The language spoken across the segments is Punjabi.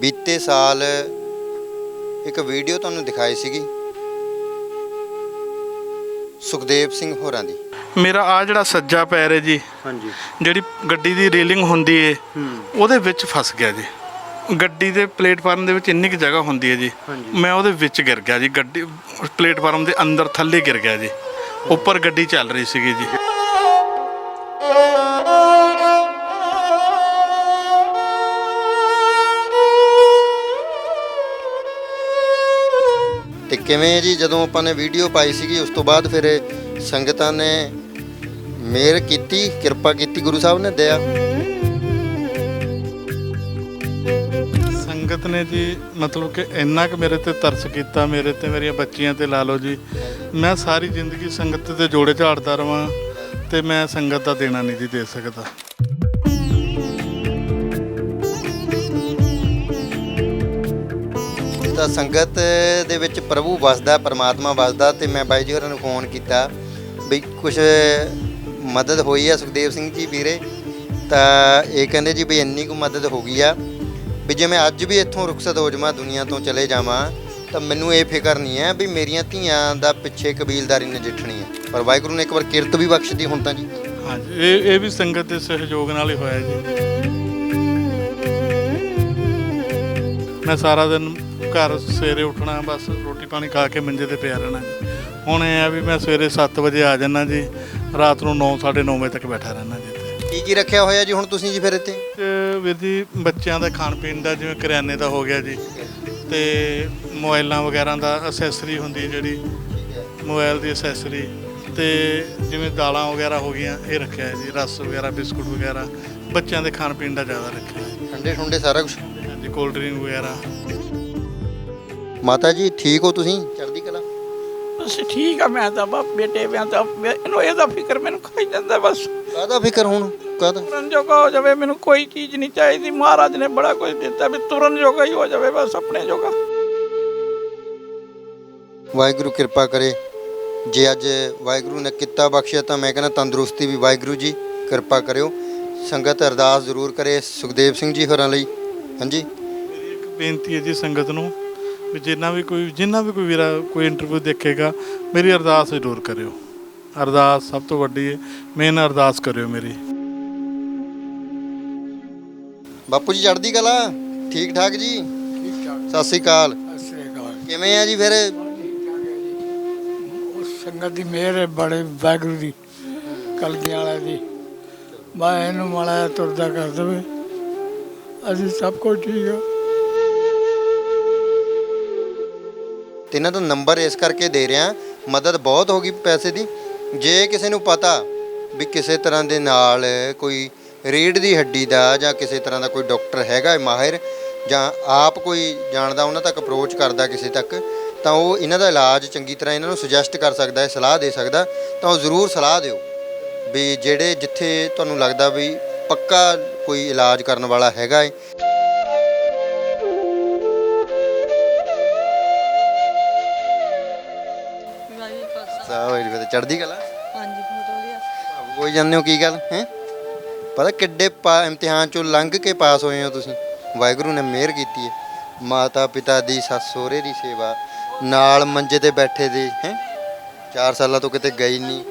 ਬੀਤੇ ਸਾਲ ਇੱਕ ਵੀਡੀਓ ਤੁਹਾਨੂੰ ਦਿਖਾਈ ਸੀਗੀ। ਸੁਖਦੇਵ ਸਿੰਘ ਹੋਰਾਂ ਦੀ। ਮੇਰਾ ਆ ਜਿਹੜਾ ਸੱਜਾ ਪੈਰ ਹੈ ਜੀ ਹਾਂਜੀ। ਜਿਹੜੀ ਗੱਡੀ ਦੀ ਰੇਲਿੰਗ ਹੁੰਦੀ ਹੈ ਹੂੰ। ਉਹਦੇ ਵਿੱਚ ਫਸ ਗਿਆ ਜੀ। ਗੱਡੀ ਦੇ ਪਲੇਟਫਾਰਮ ਦੇ ਵਿੱਚ ਇੰਨੀ ਕੁ ਜਗ੍ਹਾ ਹੁੰਦੀ ਹੈ ਜੀ। ਮੈਂ ਉਹਦੇ ਵਿੱਚ ਗਿਰ ਗਿਆ ਜੀ ਗੱਡੀ ਪਲੇਟਫਾਰਮ ਦੇ ਅੰਦਰ ਥੱਲੇ ਗਿਰ ਗਿਆ ਜੀ। ਉੱਪਰ ਗੱਡੀ ਚੱਲ ਰਹੀ ਸੀਗੀ ਜੀ। ਕਿਵੇਂ ਜੀ? ਜਦੋਂ ਆਪਾਂ ਨੇ ਵੀਡੀਓ ਪਾਈ ਸੀਗੀ, ਉਸ ਤੋਂ ਬਾਅਦ ਫਿਰ ਸੰਗਤਾਂ ਨੇ ਮਿਹਰ ਕੀਤੀ, ਕਿਰਪਾ ਕੀਤੀ, ਗੁਰੂ ਸਾਹਿਬ ਨੇ ਦਇਆ। ਸੰਗਤ ਨੇ ਜੀ ਮਤਲਬ ਕਿ ਇੰਨਾ ਕੁ ਮੇਰੇ ਤੇ ਤਰਸ ਕੀਤਾ, ਮੇਰੇ ਤੇ ਮੇਰੀਆਂ ਬੱਚੀਆਂ ਤੇ ਲਾ ਲਓ ਜੀ। ਮੈਂ ਸਾਰੀ ਜ਼ਿੰਦਗੀ ਸੰਗਤ ਦੇ ਜੋੜੇ ਝਾੜਦਾ ਰਵਾਂ ਤੇ ਮੈਂ ਸੰਗਤ ਦਾ ਦੇਣਾ ਨਹੀਂ ਜੀ ਦੇ ਸਕਦਾ। ਤਾਂ ਸੰਗਤ ਦੇ ਵਿੱਚ ਪ੍ਰਭੂ ਵਸਦਾ, ਪਰਮਾਤਮਾ ਵਸਦਾ ਤੇ ਮੈਂ ਬਾਈ ਜੀ ਹੋਰਾਂ ਨੂੰ ਫੋਨ ਕੀਤਾ ਵੀ ਕੁਝ ਮਦਦ ਹੋਈ ਆ ਸੁਖਦੇਵ ਸਿੰਘ ਜੀ ਵੀਰੇ। ਤਾਂ ਇਹ ਕਹਿੰਦੇ ਜੀ ਵੀ ਇੰਨੀ ਕੁ ਮਦਦ ਹੋ ਗਈ ਆ ਵੀ ਜੇ ਮੈਂ ਅੱਜ ਵੀ ਇੱਥੋਂ ਰੁਖਸਤ ਹੋ ਜਾਵਾਂ, ਦੁਨੀਆ ਤੋਂ ਚਲੇ ਜਾਵਾਂ, ਤਾਂ ਮੈਨੂੰ ਇਹ ਫਿਕਰ ਨਹੀਂ ਹੈ ਵੀ ਮੇਰੀਆਂ ਧੀਆਂ ਦਾ ਪਿੱਛੇ ਕਬੀਲਦਾਰੀ ਨਜਿੱਠਣੀ ਹੈ। ਪਰ ਵਾਹਿਗੁਰੂ ਨੇ ਇੱਕ ਵਾਰ ਕਿਰਤ ਵੀ ਬਖਸ਼ਦੀ ਹੁਣ ਤਾਂ ਜੀ। ਹਾਂਜੀ, ਇਹ ਇਹ ਵੀ ਸੰਗਤ ਦੇ ਸਹਿਯੋਗ ਨਾਲ ਹੀ ਹੋਇਆ ਜੀ। ਮੈਂ ਸਾਰਾ ਦਿਨ ਘਰ ਸਵੇਰੇ ਉੱਠਣਾ ਬਸ ਰੋਟੀ ਪਾਣੀ ਖਾ ਕੇ ਮੰਜੇ ਤੇ ਪਿਆ ਰਹਿਣਾ ਜੀ। ਹੁਣ ਇਹ ਆ ਵੀ ਮੈਂ ਸਵੇਰੇ 7 ਵਜੇ ਆ ਜਾਣਾ ਜੀ ਰਾਤ ਨੂੰ 9 9:30 ਵਜੇ ਤੱਕ ਬੈਠਾ ਰਹਿਣਾ ਜੀ ਇੱਥੇ। ਕੀ ਕੀ ਰੱਖਿਆ ਹੋਇਆ ਜੀ ਹੁਣ ਤੁਸੀਂ ਜੀ ਫਿਰ ਇੱਥੇ? ਤੇ ਵੀਰ ਜੀ ਬੱਚਿਆਂ ਦਾ ਖਾਣ ਪੀਣ ਦਾ ਜਿਵੇਂ ਕਰਿਆਨੇ ਦਾ ਹੋ ਗਿਆ ਜੀ ਤੇ ਮੋਬਾਈਲਾਂ ਵਗੈਰਾ ਦਾ ਅਸੈਸਰੀ ਹੁੰਦੀ ਜਿਹੜੀ ਮੋਬਾਈਲ ਦੀ ਅਸੈਸਰੀ ਤੇ ਜਿਵੇਂ ਦਾਲਾਂ ਵਗੈਰਾ ਹੋ ਗਈਆਂ ਇਹ ਰੱਖਿਆ ਹੈ ਜੀ ਰਸ ਵਗੈਰਾ ਬਿਸਕੁਟ ਵਗੈਰਾ ਬੱਚਿਆਂ ਦੇ ਖਾਣ ਪੀਣ ਦਾ ਜ਼ਿਆਦਾ ਰੱਖਿਆ ਹੈ ਠੰਡੇ ਠੁੰਡੇ ਸਾਰਾ ਕੁਝ ਹਾਂਜੀ ਕੋਲਡ ਡਰਿੰਕ ਵਗੈਰਾ। ਮਾਤਾ ਜੀ ਠੀਕ ਹੋ ਤੁਸੀਂ? ਚੜ੍ਹਦੀ ਕਲਾ? ਬਸ ਠੀਕ ਆ ਮੈਂ ਤਾਂ ਬਾਪ ਬੇਟੇ ਮੈਂ ਤਾਂ ਮੈਨੂੰ ਇਹਦਾ ਫਿਕਰ ਮੈਨੂੰ ਖਾਈ ਜਾਂਦਾ ਬਸ। ਕਾਹਦਾ ਫਿਕਰ ਹੁਣ? ਕਾਹਦਾ? ਤੁਰਨ ਜੋਗਾ ਹੋ ਜਾਵੇ ਮੈਨੂੰ ਕੋਈ ਚੀਜ਼ ਨਹੀਂ ਚਾਹੀਦੀ। ਮਹਾਰਾਜ ਨੇ ਬੜਾ ਕੁਝ ਦਿੱਤਾ ਵੀ ਤੁਰਨ ਜੋਗਾ ਹੀ ਹੋ ਜਾਵੇ ਬਸ ਆਪਣੇ ਜੋਗਾ। ਵਾਹਿਗੁਰੂ ਕਿਰਪਾ ਕਰੇ। ਜੇ ਅੱਜ ਵਾਹਿਗੁਰੂ ਨੇ ਕਿੱਤਾ ਬਖਸ਼ਿਆ ਤਾਂ ਮੈਂ ਕਹਿੰਦਾ ਤੰਦਰੁਸਤੀ ਵੀ ਵਾਹਿਗੁਰੂ ਜੀ ਕਿਰਪਾ ਕਰਿਓ। ਸੰਗਤ ਅਰਦਾਸ ਜ਼ਰੂਰ ਕਰੇ ਸੁਖਦੇਵ ਸਿੰਘ ਜੀ ਹੋਰਾਂ ਲਈ। ਹਾਂਜੀ? ਮੇਰੀ ਇੱਕ ਬੇਨਤੀ ਹੈ ਜੀ ਸੰਗਤ ਨੂੰ ਵੀ ਜਿੰਨਾ ਵੀ ਕੋਈ ਜਿੰਨਾ ਵੀ ਕੋਈ ਵੀਰਾ ਕੋਈ ਇੰਟਰਵਿਊ ਦੇਖੇਗਾ ਮੇਰੀ ਅਰਦਾਸ ਜ਼ਰੂਰ ਕਰਿਓ। ਅਰਦਾਸ ਸਭ ਤੋਂ ਵੱਡੀ ਹੈ ਮੇਨ ਅਰਦਾਸ ਕਰਿਓ ਮੇਰੀ। ਬਾਪੂ ਜੀ ਚੜ੍ਹਦੀ ਕਲਾ? ਠੀਕ ਠਾਕ ਜੀ? ਸਤਿ ਸ੍ਰੀ ਅਕਾਲ। ਕਿਵੇਂ ਆ ਜੀ ਫਿਰ? ਸੰਗਤ ਦੀ ਮਿਹਰ ਹੈ ਬੜੇ ਵਾਹਿਗੁਰੂ ਦੀ ਕਲਗੀਆਂ ਵਾਲੇ ਦੀ। ਮੈਂ ਇਹਨੂੰ ਮਾੜਾ ਜਿਹਾ ਤੁਰਦਾ ਕਰ ਦੇਵੇ। ਅਸੀਂ ਸਭ ਕੁਝ ਠੀਕ ਆ। ਤੇ ਇਹਨਾਂ ਦਾ ਨੰਬਰ ਇਸ ਕਰਕੇ ਦੇ ਰਿਹਾ, ਮਦਦ ਬਹੁਤ ਹੋ ਗਈ ਪੈਸੇ ਦੀ। ਜੇ ਕਿਸੇ ਨੂੰ ਪਤਾ ਵੀ ਕਿਸੇ ਤਰ੍ਹਾਂ ਦੇ ਨਾਲ ਕੋਈ ਰੀੜ ਦੀ ਹੱਡੀ ਦਾ ਜਾਂ ਕਿਸੇ ਤਰ੍ਹਾਂ ਦਾ ਕੋਈ ਡਾਕਟਰ ਹੈਗਾ ਹੈ ਮਾਹਿਰ, ਜਾਂ ਆਪ ਕੋਈ ਜਾਣਦਾ ਉਹਨਾਂ ਤੱਕ ਅਪਰੋਚ ਕਰਦਾ ਕਿਸੇ ਤੱਕ, ਤਾਂ ਉਹ ਇਹਨਾਂ ਦਾ ਇਲਾਜ ਚੰਗੀ ਤਰ੍ਹਾਂ ਇਹਨਾਂ ਨੂੰ ਸੁਜੈਸਟ ਕਰ ਸਕਦਾ ਹੈ, ਸਲਾਹ ਦੇ ਸਕਦਾ, ਤਾਂ ਉਹ ਜ਼ਰੂਰ ਸਲਾਹ ਦਿਓ ਵੀ ਜਿਹੜੇ ਜਿੱਥੇ ਤੁਹਾਨੂੰ ਲੱਗਦਾ ਵੀ ਪੱਕਾ ਕੋਈ ਇਲਾਜ ਕਰਨ ਵਾਲਾ ਹੈਗਾ ਹੈ। ਸਾਹ ਚੜ੍ਹਦੀ ਕਲਾ। ਹਾਂਜੀ ਬਹੁਤ ਵਧੀਆ। ਭਾਵੁਕ ਹੋਈ ਜਾਂਦੇ ਹੋ ਕੀ ਗੱਲ ਹੈ? ਪਤਾ ਕਿੱਡੇ ਪਾ ਇਮਤਿਹਾਨ ਚੋਂ ਲੰਘ ਕੇ ਪਾਸ ਹੋਏ ਹੋ ਤੁਸੀਂ। ਵਾਹਿਗੁਰੂ ਨੇ ਮਿਹਰ ਕੀਤੀ ਹੈ ਮਾਤਾ ਪਿਤਾ ਦੀ ਸੱਸ ਸਹੁਰੇ ਦੀ ਸੇਵਾ। ਨਾਲ ਮੰਜੇ ਤੇ ਬੈਠੇ ਦੇ ਹੈ? 4 ਸਾਲਾਂ ਤੋਂ ਕਿਤੇ ਗਈ ਨਹੀਂ।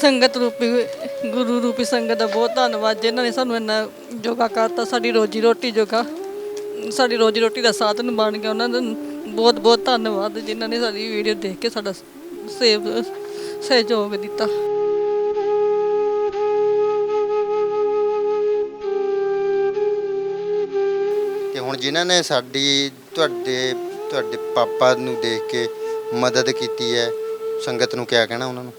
ਸੰਗਤ ਰੂਪੀ ਗੁਰੂ ਰੂਪੀ ਸੰਗਤ ਦਾ ਬਹੁਤ ਧੰਨਵਾਦ ਜਿਨ੍ਹਾਂ ਨੇ ਸਾਨੂੰ ਇੰਨਾ ਯੋਗਾ ਕਰਤਾ ਸਾਡੀ ਰੋਜੀ ਰੋਟੀ ਜੋਗਾ ਸਾਡੀ ਰੋਜੀ ਰੋਟੀ ਦਾ ਸਾਧਨ ਬਣ ਗਿਆ। ਉਹਨਾਂ ਦਾ ਬਹੁਤ ਬਹੁਤ ਧੰਨਵਾਦ ਜਿਨ੍ਹਾਂ ਨੇ ਸਾਡੀ ਵੀਡੀਓ ਦੇਖ ਕੇ ਸਾਡਾ ਸੇਵ ਸਹਿਯੋਗ ਦਿੱਤਾ। ਤੇ ਹੁਣ ਜਿਨ੍ਹਾਂ ਨੇ ਸਾਡੀ ਤੁਹਾਡੇ ਤੁਹਾਡੇ ਪਾਪਾ ਨੂੰ ਦੇਖ ਕੇ ਮਦਦ ਕੀਤੀ ਹੈ ਸੰਗਤ ਨੂੰ ਕਿਆ ਕਹਿਣਾ ਉਹਨਾਂ ਨੂੰ?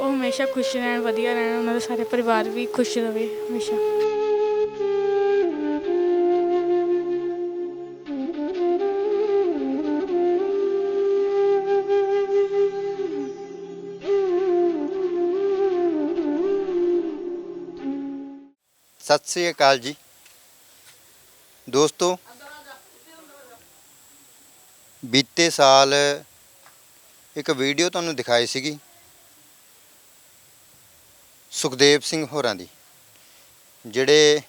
ਉਹ ਹਮੇਸ਼ਾ ਖੁਸ਼ ਰਹਿਣ ਵਧੀਆ ਰਹਿਣ ਉਹਨਾਂ ਦਾ ਸਾਰੇ ਪਰਿਵਾਰ ਵੀ ਖੁਸ਼ ਰਵੇ ਹਮੇਸ਼ਾ। ਸਤਿ ਸ੍ਰੀ ਅਕਾਲ ਜੀ। ਦੋਸਤੋ, ਬੀਤੇ ਸਾਲ ਇੱਕ ਵੀਡੀਓ ਤੁਹਾਨੂੰ ਦਿਖਾਈ ਸੀਗੀ। ਸੁਖਦੇਵ ਸਿੰਘ ਹੋਰਾਂ ਦੀ, ਜਿਹੜੇ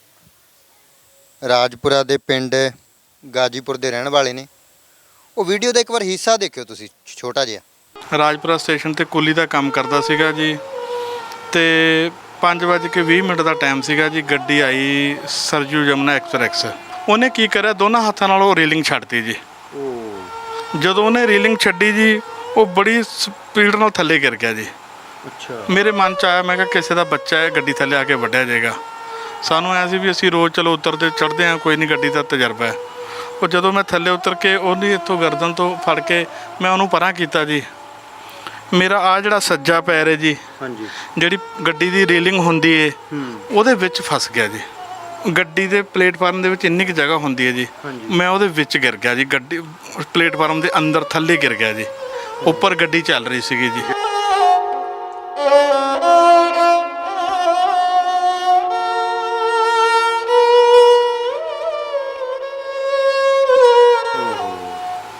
ਰਾਜਪੁਰਾ ਦੇ ਪਿੰਡ ਗਾਜੀਪੁਰ ਦੇ ਰਹਿਣ ਵਾਲੇ ਨੇ। ਉਹ ਵੀਡੀਓ ਦਾ ਇੱਕ ਵਾਰ ਹਿੱਸਾ ਦੇਖਿਓ ਤੁਸੀਂ, ਛੋਟਾ ਜਿਹਾ। ਰਾਜਪੁਰਾ ਸਟੇਸ਼ਨ ਤੇ ਕੁਲੀ ਦਾ ਕੰਮ ਕਰਦਾ ਸੀਗਾ ਜੀ। ਤੇ 5:20 ਮਿੰਟ ਦਾ ਟਾਈਮ ਸੀਗਾ ਜੀ ਗੱਡੀ ਆਈ ਸਰਜੂ ਜਮਨਾ ਐਕਸਪ੍ਰੈਸ। ਉਹਨੇ ਕੀ ਕਰਿਆ? ਦੋਨਾਂ ਹੱਥਾਂ ਨਾਲ ਉਹ ਰੇਲਿੰਗ ਛੱਡਤੀ ਜੀ। ਜਦੋਂ ਉਹਨੇ ਰੇਲਿੰਗ ਛੱਡੀ ਜੀ ਉਹ ਬੜੀ ਸਪੀਡ ਨਾਲ ਥੱਲੇ ਗਿਰ ਗਿਆ ਜੀ। ਅੱਛਾ। ਮੇਰੇ ਮਨ ਚ ਆਇਆ ਮੈਂ ਕਿਹਾ ਕਿਸੇ ਦਾ ਬੱਚਾ ਹੈ ਗੱਡੀ ਥੱਲੇ ਆ ਕੇ ਵੱਢਿਆ ਜਾਏਗਾ। ਸਾਨੂੰ ਐ ਸੀ ਵੀ ਅਸੀਂ ਰੋਜ਼ ਚਲੋ ਉਤਰਦੇ ਚੜਦੇ ਆ ਕੋਈ ਨਹੀਂ ਗੱਡੀ ਦਾ ਤਜਰਬਾ ਹੈ। ਉਹ ਜਦੋਂ ਮੈਂ ਥੱਲੇ ਉਤਰ ਕੇ ਉਹਦੀ ਇੱਥੋਂ ਗਰਦਨ ਤੋਂ ਫੜ ਕੇ ਮੈਂ ਉਹਨੂੰ ਪਰਾਂ ਕੀਤਾ ਜੀ। ਮੇਰਾ ਆ ਜਿਹੜਾ ਸੱਜਾ ਪੈਰ ਹੈ ਜੀ ਹਾਂਜੀ। ਜਿਹੜੀ ਗੱਡੀ ਦੀ ਰੇਲਿੰਗ ਹੁੰਦੀ ਏ ਉਹਦੇ ਵਿੱਚ ਫਸ ਗਿਆ ਜੀ। ਗੱਡੀ ਦੇ ਪਲੇਟਫਾਰਮ ਦੇ ਵਿੱਚ ਇੰਨੀ ਕੁ ਜਗ੍ਹਾ ਹੁੰਦੀ ਹੈ ਜੀ। ਮੈਂ ਉਹਦੇ ਵਿੱਚ ਗਿਰ ਗਿਆ ਜੀ ਗੱਡੀ ਪਲੇਟਫਾਰਮ ਦੇ ਅੰਦਰ ਥੱਲੇ ਗਿਰ ਗਿਆ ਜੀ। ਉੱਪਰ ਗੱਡੀ ਚੱਲ ਰਹੀ ਸੀਗੀ ਜੀ।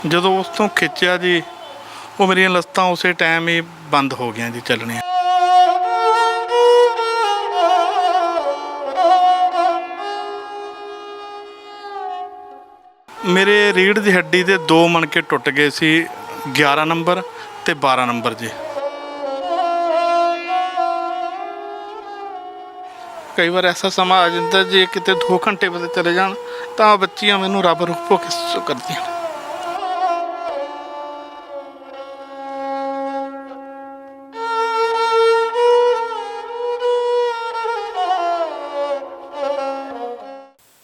ਜਦੋਂ ਉਸ ਤੋਂ ਖਿੱਚਿਆ ਜੀ ਉਹ ਮੇਰੀਆਂ ਲੱਤਾਂ ਉਸੇ ਟਾਈਮ ਹੀ ਬੰਦ ਹੋ ਗਈਆਂ ਜੀ ਚੱਲਣੀਆਂ। ਮੇਰੇ ਰੀੜ ਦੀ ਹੱਡੀ ਦੇ ਦੋ ਮਣਕੇ ਟੁੱਟ ਗਏ ਸੀ 11 ਨੰਬਰ ਤੇ 12 ਨੰਬਰ ਜੀ। ਕਈ ਵਾਰ ਐਸਾ ਸਮਾਂ ਆ ਜਾਂਦਾ ਜੇ ਕਿਤੇ 2 ਘੰਟੇ ਬਦੇ ਚਲੇ ਜਾਣ, ਤਾਂ ਬੱਚੀਆਂ ਮੈਨੂੰ ਰੱਬ ਰੂਪ ਹੋ ਕੇ ਕਰਦੀਆਂ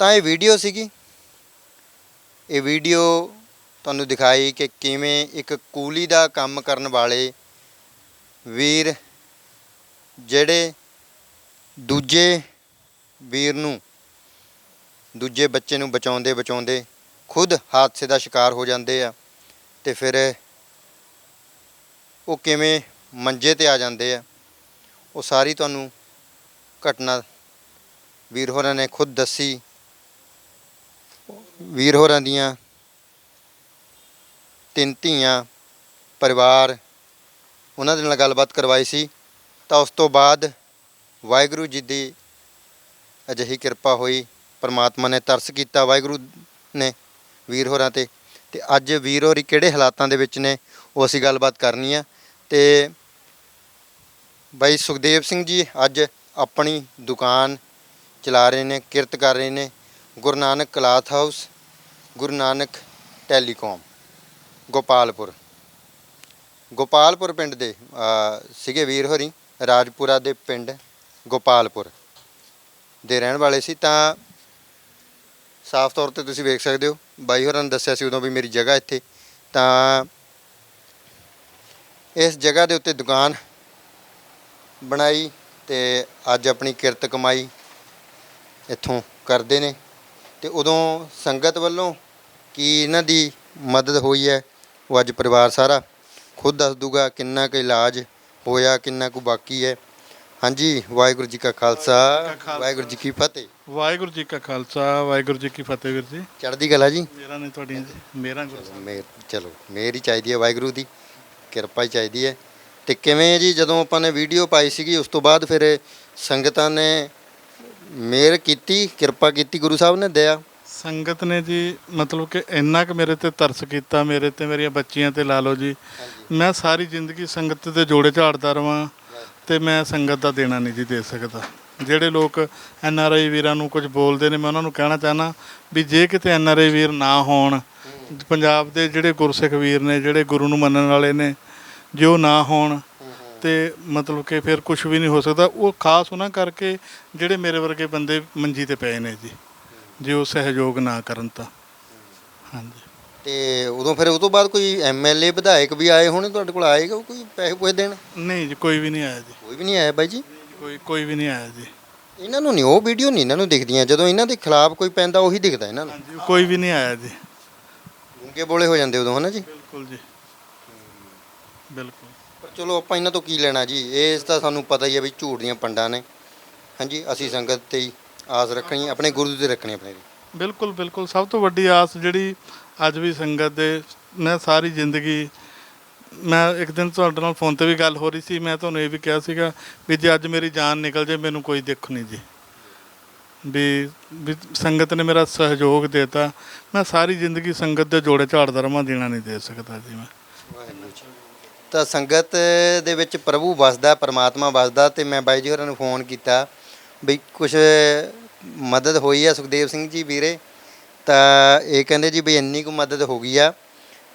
ਤਾਂ ਇਹ ਵੀਡੀਓ ਸੀਗੀ। ਇਹ ਵੀਡੀਓ ਤੁਹਾਨੂੰ ਦਿਖਾਈ ਕਿ ਕਿਵੇਂ ਇੱਕ ਕੂਲੀ ਦਾ ਕੰਮ ਕਰਨ ਵਾਲੇ ਵੀਰ, ਜਿਹੜੇ ਦੂਜੇ ਵੀਰ ਨੂੰ, ਦੂਜੇ ਬੱਚੇ ਨੂੰ ਬਚਾਉਂਦੇ ਬਚਾਉਂਦੇ ਖੁਦ ਹਾਦਸੇ ਦਾ ਸ਼ਿਕਾਰ ਹੋ ਜਾਂਦੇ ਆ ਤੇ ਫਿਰ ਉਹ ਕਿਵੇਂ ਮੰਜੇ ਤੇ ਆ ਜਾਂਦੇ ਆ, ਉਹ ਸਾਰੀ ਤੁਹਾਨੂੰ ਘਟਨਾ ਵੀਰ ਹੋਰਾਂ ਨੇ ਖੁਦ ਦੱਸੀ। ਵੀਰ ਹੋਰਾਂ ਦੀਆਂ, ਤਿੰਨ ਧੀਆਂ, ਪਰਿਵਾਰ, ਉਹਨਾਂ ਦੇ ਨਾਲ ਗੱਲਬਾਤ ਕਰਵਾਈ ਸੀ। ਤਾਂ ਉਸ ਤੋਂ ਬਾਅਦ ਵਾਹਿਗੁਰੂ ਜੀ ਦੀ ਅਜਿਹੀ ਕਿਰਪਾ ਹੋਈ, ਪਰਮਾਤਮਾ ਨੇ ਤਰਸ ਕੀਤਾ ਵਾਹਿਗੁਰੂ ਨੇ ਵੀਰ ਹੋਰਾਂ ਤੇ। ਤੇ ਅੱਜ ਵੀਰ ਹੋਰੀ ਕਿਹੜੇ ਹਾਲਾਤਾਂ ਦੇ ਵਿੱਚ ਨੇ, ਉਹ ਅਸੀਂ ਗੱਲਬਾਤ ਕਰਨੀ ਆ। ਤੇ ਬਾਈ ਸੁਖਦੇਵ ਸਿੰਘ ਜੀ ਅੱਜ ਆਪਣੀ ਦੁਕਾਨ ਚਲਾ ਰਹੇ ਨੇ, ਕਿਰਤ ਕਰ ਰਹੇ ਨੇ। Guru Nanak cloth house Guru Nanak telecom, Gopalpur. Gopalpur ਪਿੰਡ ਦੇ ਸੀਗੇ ਵੀਰ ਹੋਰੀ, ਰਾਜਪੁਰਾ ਦੇ ਪਿੰਡ ਗੋਪਾਲਪੁਰ ਦੇ ਰਹਿਣ ਵਾਲੇ ਸੀ। ਤਾਂ ਸਾਫ਼ ਤੌਰ ਤੇ ਤੁਸੀਂ ਵੇਖ ਸਕਦੇ ਹੋ, ਬਾਈ ਹੋਰਾਂ ਨੇ ਦੱਸਿਆ ਸੀ ਉਦੋਂ ਵੀ ਮੇਰੀ ਜਗ੍ਹਾ ਇੱਥੇ। ਤਾਂ ਇਸ ਜਗ੍ਹਾ ਦੇ ਉੱਤੇ ਦੁਕਾਨ ਬਣਾਈ ਤੇ ਅੱਜ ਆਪਣੀ ਕਿਰਤ ਕਮਾਈ ਇੱਥੋਂ ਕਰਦੇ ਨੇ। ਤੇ ਉਦੋਂ ਸੰਗਤ ਵੱਲੋਂ ਕੀ ਇਹਨਾਂ ਦੀ ਮਦਦ ਹੋਈ ਹੈ? ਉਹ ਅੱਜ ਪਰਿਵਾਰ ਸਾਰਾ ਖੁਦ ਦੱਸ ਦੂਗਾ ਕਿੰਨਾ ਕੁ ਇਲਾਜ ਹੋਇਆ ਕਿੰਨਾ ਕੁ ਬਾਕੀ ਹੈ। ਹਾਂਜੀ ਵਾਹਿਗੁਰੂ ਜੀ ਕਾ ਖਾਲਸਾ। ਵਾਹਿਗੁਰੂ ਜੀ ਕੀ ਫਤਿਹ। ਵਾਹਿਗੁਰੂ ਜੀ ਕਾ ਖਾਲਸਾ ਵਾਹਿਗੁਰੂ ਜੀ ਕੀ ਫਤਿਹ ਵੀਰ ਜੀ। ਚੜ੍ਹਦੀ ਕਲਾ ਜੀ। ਮੇਰਾ ਨੇ ਤੁਹਾਡੀਆਂ ਜੀ ਮੇਰਾ ਗੁਰੂ ਸਾਹਿਬ। ਮੇਰ ਚਲੋ ਮੇਰ ਹੀ ਚਾਹੀਦੀ ਹੈ ਵਾਹਿਗੁਰੂ ਦੀ ਕਿਰਪਾ ਹੀ ਚਾਹੀਦੀ ਹੈ। ਤੇ ਕਿਵੇਂ ਜੀ ਜਦੋਂ ਆਪਾਂ ਨੇ ਵੀਡੀਓ ਪਾਈ ਸੀਗੀ ਉਸ ਤੋਂ ਬਾਅਦ ਫਿਰ ਸੰਗਤਾਂ ਨੇ ਮੇਰ ਕੀਤੀ ਕਿਰਪਾ ਕੀਤੀ ਗੁਰੂ ਸਾਹਿਬ ਨੇ ਦਇਆ। ਸੰਗਤ ਨੇ ਜੀ ਮਤਲਬ ਕਿ ਇੰਨਾ ਕਿ ਮੇਰੇ ਤੇ ਤਰਸ ਕੀਤਾ ਮੇਰੇ ਤੇ ਮੇਰੀਆਂ ਬੱਚੀਆਂ ਤੇ ਲਾ ਲਓ ਜੀ। ਮੈਂ ਸਾਰੀ ਜ਼ਿੰਦਗੀ ਸੰਗਤ ਦੇ ਜੋੜੇ ਝਾੜਦਾ ਰਵਾਂ ਤੇ ਮੈਂ ਸੰਗਤ ਦਾ ਦੇਣਾ ਨਹੀਂ ਜੀ ਦੇ ਸਕਦਾ। ਜਿਹੜੇ ਲੋਕ ਐਨ ਆਰ ਆਈ ਵੀਰਾਂ ਨੂੰ ਕੁਝ ਬੋਲਦੇ ਨੇ ਮੈਂ ਉਹਨਾਂ ਨੂੰ ਕਹਿਣਾ ਚਾਹਨਾ ਵੀ ਜੇ ਕਿਤੇ ਐਨ ਆਰ ਆਈ ਵੀਰ ਨਾ ਹੋਣ ਪੰਜਾਬ ਦੇ ਜਿਹੜੇ ਗੁਰਸਿੱਖ ਵੀਰ ਨੇ ਜਿਹੜੇ ਗੁਰੂ ਨੂੰ ਮੰਨਣ ਵਾਲੇ ਨੇ ਜੇ ਉਹ ਨਾ ਹੋਣ ਤੇ ਮਤਲਬ ਕਿ ਫਿਰ ਕੁਝ ਵੀ ਨਹੀਂ ਹੋ ਸਕਦਾ। ਉਹ ਖਾਸ ਉਹਨਾਂ ਕਰਕੇ ਜਿਹੜੇ ਮੇਰੇ ਵਰਗੇ ਬੰਦੇ ਮੰਜੀ ਤੇ ਪਏ ਨੇ ਜੀ। ਜੇ ਉਹ ਸਹਿਯੋਗ ਨਾ ਕਰਨ ਤਾਂ। ਹਾਂਜੀ। ਤੇ ਉਦੋਂ ਫਿਰ ਉਸ ਤੋਂ ਬਾਅਦ ਕੋਈ ਐਮਐਲਏ ਵਿਧਾਇਕ ਵੀ ਆਏ ਹੋਣੇ ਤੁਹਾਡੇ ਕੋਲ ਆਏਗਾ ਕੋਈ ਪੈਸੇ ਪੂਸੇ ਦੇਣ? ਨਹੀਂ ਜੀ ਕੋਈ ਵੀ ਨਹੀਂ ਆਇਆ ਜੀ। ਕੋਈ ਵੀ ਨਹੀਂ ਆਇਆ ਬਾਈ ਜੀ? ਕੋਈ ਕੋਈ ਵੀ ਨਹੀਂ ਆਇਆ ਜੀ। ਇਹਨਾਂ ਨੂੰ ਨਹੀਂ ਉਹ ਵੀਡੀਓ ਨਹੀਂ ਇਹਨਾਂ ਨੂੰ ਦਿਖਦੀਆਂ। ਜਦੋਂ ਇਹਨਾਂ ਦੇ ਖਿਲਾਫ ਕੋਈ ਪੈਂਦਾ ਉਹੀ ਦਿਖਦਾ ਇਹਨਾਂ ਨੂੰ। ਹਾਂਜੀ ਕੋਈ ਵੀ ਨਹੀਂ ਆਇਆ ਜੀ। ਗੂੰਗੇ ਬੋਲੇ ਹੋ ਜਾਂਦੇ ਉਦੋਂ ਹਨਾ ਜੀ? ਬਿਲਕੁਲ ਜੀ। ਬਿਲਕੁਲ। ਪਰ ਚਲੋ ਆਪਾਂ ਇਹਨਾਂ ਤੋਂ ਕੀ ਲੈਣਾ ਜੀ? ਇਸ ਤਾਂ ਸਾਨੂੰ ਪਤਾ ਹੀ ਹੈ ਵੀ ਝੂਠ ਦੀਆਂ ਪੰਡਾਂ ਨੇ। ਹਾਂਜੀ ਅਸੀਂ ਸੰਗਤ ਤੇ ਹੀ ਆਸ ਰੱਖਣੀ ਆਪਣੇ ਗੁਰੂ ਤੇ ਰੱਖਣੀ ਆਪਣੇ। ਬਿਲਕੁਲ ਬਿਲਕੁਲ। ਸਭ ਤੋਂ ਵੱਡੀ ਆਸ ਜਿਹੜੀ ਅੱਜ ਵੀ ਸੰਗਤ ਦੇ ਮੈਂ ਸਾਰੀ ਜ਼ਿੰਦਗੀ ਮੈਂ ਇੱਕ ਦਿਨ ਤੁਹਾਡੇ ਨਾਲ ਫੋਨ ਤੇ ਵੀ ਗੱਲ ਹੋ ਰਹੀ ਸੀ ਮੈਂ ਤੁਹਾਨੂੰ ਇਹ ਵੀ ਕਿਹਾ ਸੀਗਾ ਵੀ ਜੇ ਅੱਜ ਮੇਰੀ ਜਾਨ ਨਿਕਲ ਜੇ ਮੈਨੂੰ ਕੋਈ ਦੁੱਖ ਨਹੀਂ ਜੀ। ਵੀ ਵੀ ਸੰਗਤ ਨੇ ਮੇਰਾ ਸਹਿਯੋਗ ਦਿੱਤਾ। ਮੈਂ ਸਾਰੀ ਜ਼ਿੰਦਗੀ ਸੰਗਤ ਦੇ ਜੋੜੇ ਝਾੜਦਾ ਰਵਾਂ ਦੇਣਾ ਨਹੀਂ ਦੇ ਸਕਦਾ ਜੀ ਮੈਂ। ਤਾਂ ਸੰਗਤ ਦੇ ਵਿੱਚ ਪ੍ਰਭੂ ਵਸਦਾ ਪਰਮਾਤਮਾ ਵਸਦਾ ਤੇ ਮੈਂ ਬਾਈ ਜੀ ਹੋਰਾਂ ਨੂੰ ਫੋਨ ਕੀਤਾ ਵੀ ਕੁਝ ਮਦਦ ਹੋਈ ਆ ਸੁਖਦੇਵ ਸਿੰਘ ਜੀ ਵੀਰੇ, ਤਾਂ ਇਹ ਕਹਿੰਦੇ ਜੀ ਵੀ ਇੰਨੀ ਕੁ ਮਦਦ ਹੋ ਗਈ ਆ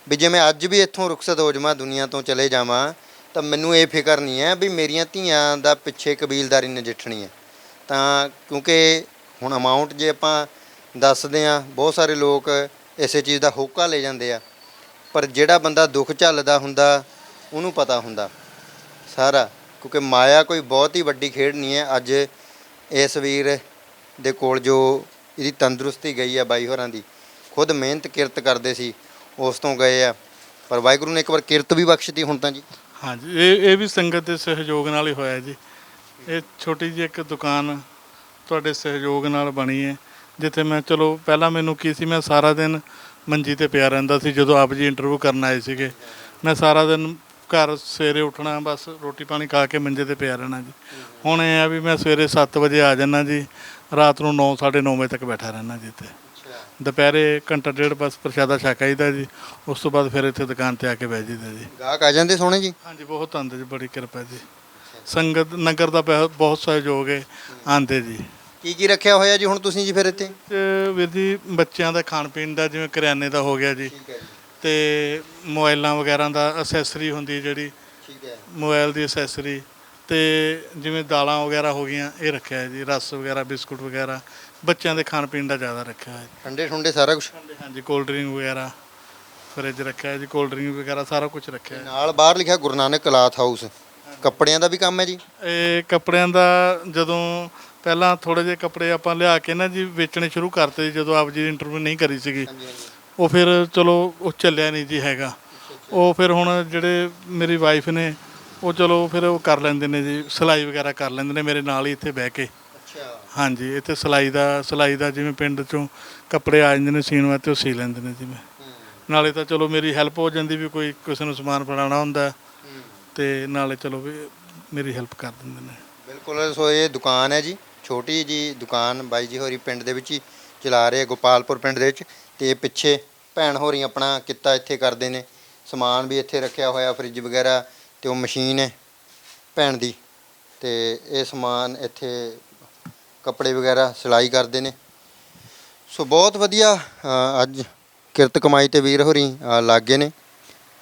ਵੀ ਜੇ ਮੈਂ ਅੱਜ ਵੀ ਇੱਥੋਂ ਰੁਖਸਤ ਹੋ ਜਾਵਾਂ ਦੁਨੀਆ ਤੋਂ ਚਲੇ ਜਾਵਾਂ, ਤਾਂ ਮੈਨੂੰ ਇਹ ਫਿਕਰ ਨਹੀਂ ਹੈ ਵੀ ਮੇਰੀਆਂ ਧੀਆਂ ਦਾ ਪਿੱਛੇ ਕਬੀਲਦਾਰੀ ਨਜਿੱਠਣੀ ਹੈ। ਤਾਂ ਕਿਉਂਕਿ ਹੁਣ ਅਮਾਉਂਟ ਜੇ ਆਪਾਂ ਦੱਸਦੇ ਆ ਬਹੁਤ ਸਾਰੇ ਲੋਕ ਇਸੇ ਚੀਜ਼ ਦਾ ਹੋਕਾ ਲੈ ਜਾਂਦੇ ਆ, ਪਰ ਜਿਹੜਾ ਬੰਦਾ ਦੁੱਖ ਝੱਲਦਾ ਹੁੰਦਾ, ਉਹਨੂੰ ਪਤਾ ਹੁੰਦਾ। ਸਾਰਾ, ਕਿਉਂਕਿ ਮਾਇਆ ਕੋਈ ਬਹੁਤ ਹੀ ਵੱਡੀ ਖੇਡ ਨਹੀਂ ਹੈ, ਅੱਜ ਇਸ ਵੀਰ ਦੇ ਕੋਲ ਜੋ ਇਹਦੀ ਤੰਦਰੁਸਤੀ ਗਈ ਆ ਬਾਈ ਹੋਰਾਂ ਦੀ, ਖੁਦ ਮਿਹਨਤ ਕਿਰਤ ਕਰਦੇ ਸੀ, ਉਸ ਤੋਂ ਗਏ ਆ। ਪਰ ਵਾਹਿਗੁਰੂ ਨੇ ਇੱਕ ਵਾਰ ਕਿਰਤ ਵੀ ਬਖਸ਼ਤੀ ਹੁਣ ਤਾਂ ਜੀ। ਹਾਂਜੀ, ਇਹ ਇਹ ਵੀ ਸੰਗਤ ਦੇ ਸਹਿਯੋਗ ਨਾਲ ਹੀ ਹੋਇਆ ਜੀ। ਇਹ ਛੋਟੀ ਜਿਹੀ ਇੱਕ ਦੁਕਾਨ ਤੁਹਾਡੇ ਸਹਿਯੋਗ ਨਾਲ ਬਣੀ ਹੈ, ਜਿੱਥੇ ਮੈਂ, ਚਲੋ ਪਹਿਲਾਂ ਮੈਨੂੰ ਕੀ ਸੀ, ਮੈਂ ਸਾਰਾ ਦਿਨ ਮੰਜੀ ਤੇ ਪਿਆ ਰਹਿੰਦਾ ਸੀ, ਜਦੋਂ ਆਪ ਜੀ ਇੰਟਰਵਿਊ ਕਰਨ ਆਏ ਸੀਗੇ। ਮੈਂ ਸਾਰਾ ਦਿਨ ਘਰ ਸਵੇਰੇ ਉੱਠਣਾ ਬਸ ਰੋਟੀ ਪਾਣੀ ਖਾ ਕੇ ਮੰਜੇ ਤੇ ਪਿਆ ਰਹਿਣਾ ਜੀ। ਹੁਣ ਇਹ ਆ ਵੀ ਮੈਂ ਸਵੇਰੇ 7 ਵਜੇ ਆ ਜਾਣਾ ਜੀ ਰਾਤ ਨੂੰ 9 9:30 ਵਜੇ ਤੱਕ ਬੈਠਾ ਰਹਿਣਾ ਜੀ ਇੱਥੇ। ਦੁਪਹਿਰੇ ਘੰਟਾ ਡੇਢ ਬਸ ਪ੍ਰਸ਼ਾਦਾ ਛਕ ਆਈਦਾ ਜੀ ਉਸ ਤੋਂ ਬਾਅਦ ਫਿਰ ਇੱਥੇ ਦੁਕਾਨ ਤੇ ਆ ਕੇ ਬਹਿ ਜੀਦਾ ਜੀ। ਗਾਹਕ ਆ ਜਾਂਦੇ ਸੋਹਣੇ ਜੀ? ਹਾਂਜੀ ਬਹੁਤ ਆਉਂਦੇ ਜੀ ਬੜੀ ਕਿਰਪਾ ਜੀ। ਸੰਗਤ ਨਗਰ ਦਾ ਬਹੁਤ ਬਹੁਤ ਸਹਿਯੋਗ ਹੈ ਆਂਦੇ ਜੀ। ਕੀ ਕੀ ਰੱਖਿਆ ਹੋਇਆ ਜੀ ਹੁਣ ਤੁਸੀਂ ਜੀ ਫਿਰ ਇੱਥੇ? ਤੇ ਵੀਰ ਜੀ ਬੱਚਿਆਂ ਦਾ ਖਾਣ ਪੀਣ ਦਾ ਜਿਵੇਂ ਕਰਿਆਨੇ ਦਾ ਹੋ ਗਿਆ ਜੀ। ਠੀਕ ਹੈ ਜੀ। ਤੇ ਮੋਬਾਈਲਾਂ ਵਗੈਰਾ ਦਾ ਅਸੈਸਰੀ ਹੁੰਦੀ ਜਿਹੜੀ। ਠੀਕ ਹੈ। ਮੋਬਾਈਲ ਦੀ ਅਸੈਸਰੀ ਤੇ ਜਿਵੇਂ ਦਾਲਾਂ ਵਗੈਰਾ ਹੋ ਗਈਆਂ ਇਹ ਰੱਖਿਆ ਹੈ ਜੀ ਰਸ ਵਗੈਰਾ ਬਿਸਕੁਟ ਵਗੈਰਾ। ਬੱਚਿਆਂ ਦੇ ਖਾਣ ਪੀਣ ਦਾ ਜ਼ਿਆਦਾ ਰੱਖਿਆ ਹੈ। ਠੰਡੇ ਠੁੰਡੇ ਸਾਰਾ ਕੁਝ ਹਾਂਜੀ ਕੋਲਡ ਡਰਿੰਕ ਵਗੈਰਾ ਫਰਿੱਜ ਰੱਖਿਆ ਹੈ ਜੀ ਕੋਲਡ ਡਰਿੰਕ ਵਗੈਰਾ ਸਾਰਾ ਕੁਝ ਰੱਖਿਆ ਹੈ। ਨਾਲ ਬਾਹਰ ਲਿਖਿਆ ਗੁਰੂ ਨਾਨਕ ਕਲਾਥ ਹਾਊਸ ਕੱਪੜਿਆਂ ਦਾ ਵੀ ਕੰਮ ਹੈ ਜੀ? ਇਹ ਕੱਪੜਿਆਂ ਦਾ ਜਦੋਂ ਪਹਿਲਾਂ ਥੋੜੇ ਜਿਹੇ ਕੱਪੜੇ ਆਪਾਂ ਲਿਆ ਕੇ ਨਾ ਜੀ ਵੇਚਣੇ ਸ਼ੁਰੂ ਕਰਤੇ ਜਦੋਂ ਆਪ ਜੀ ਇੰਟਰਵਿਊ ਨਹੀਂ ਕਰੀ ਸੀਗੀ। ਉਹ ਫਿਰ ਚਲੋ ਉਹ ਚੱਲਿਆ ਨਹੀਂ ਜੀ ਹੈਗਾ। ਉਹ ਫਿਰ ਹੁਣ ਜਿਹੜੇ ਮੇਰੀ ਵਾਈਫ ਨੇ ਉਹ ਚਲੋ ਫਿਰ ਉਹ ਕਰ ਲੈਂਦੇ ਨੇ ਜੀ ਸਿਲਾਈ ਵਗੈਰਾ ਕਰ ਲੈਂਦੇ ਨੇ ਮੇਰੇ ਨਾਲ ਹੀ ਇੱਥੇ ਬਹਿ ਕੇ। ਅੱਛਾ। ਹਾਂਜੀ ਇੱਥੇ ਸਿਲਾਈ ਦਾ ਸਿਲਾਈ ਦਾ ਜਿਵੇਂ ਪਿੰਡ ਚੋਂ ਕੱਪੜੇ ਆ ਜਾਂਦੇ ਨੇ ਸੀਣ ਵਾਸਤੇ ਉਹ ਸੀ ਲੈਂਦੇ ਨੇ ਜਿਵੇਂ ਨਾਲੇ ਤਾਂ ਚਲੋ ਮੇਰੀ ਹੈਲਪ ਹੋ ਜਾਂਦੀ ਵੀ ਕੋਈ ਕਿਸੇ ਨੂੰ ਸਮਾਨ ਫੜਾਉਣਾ ਹੁੰਦਾ। ਤੇ ਨਾਲੇ ਚਲੋ ਵੀ ਮੇਰੀ ਹੈਲਪ ਕਰ ਦਿੰਦੇ ਨੇ। ਬਿਲਕੁਲ ਸੋ ਇਹ ਦੁਕਾਨ ਹੈ ਜੀ ਛੋਟੀ ਜੀ ਦੁਕਾਨ ਬਾਈ ਜੀ ਹੋਰੀ ਪਿੰਡ ਦੇ ਵਿੱਚ ਹੀ ਚਲਾ ਰਹੇ ਗੋਪਾਲਪੁਰ ਪਿੰਡ ਦੇ ਵਿੱਚ। ਤੇ ਪਿੱਛੇ ਭੈਣ ਹੋਰੀ ਆਪਣਾ ਕਿੱਤਾ ਇੱਥੇ ਕਰਦੇ ਨੇ ਸਮਾਨ ਵੀ ਇੱਥੇ ਰੱਖਿਆ ਹੋਇਆ ਫ੍ਰਿਜ ਵਗੈਰਾ ਤੇ ਉਹ ਮਸ਼ੀਨ ਹੈ ਭੈਣ ਦੀ ਤੇ ਇਹ ਸਮਾਨ ਇੱਥੇ ਕੱਪੜੇ ਵਗੈਰਾ ਸਿਲਾਈ ਕਰਦੇ ਨੇ। ਸੋ ਬਹੁਤ ਵਧੀਆ ਅੱਜ ਕਿਰਤ ਕਮਾਈ ਤੇ ਵੀਰ ਹੋਰੀ ਅ, ਲਾਗੇ ਨੇ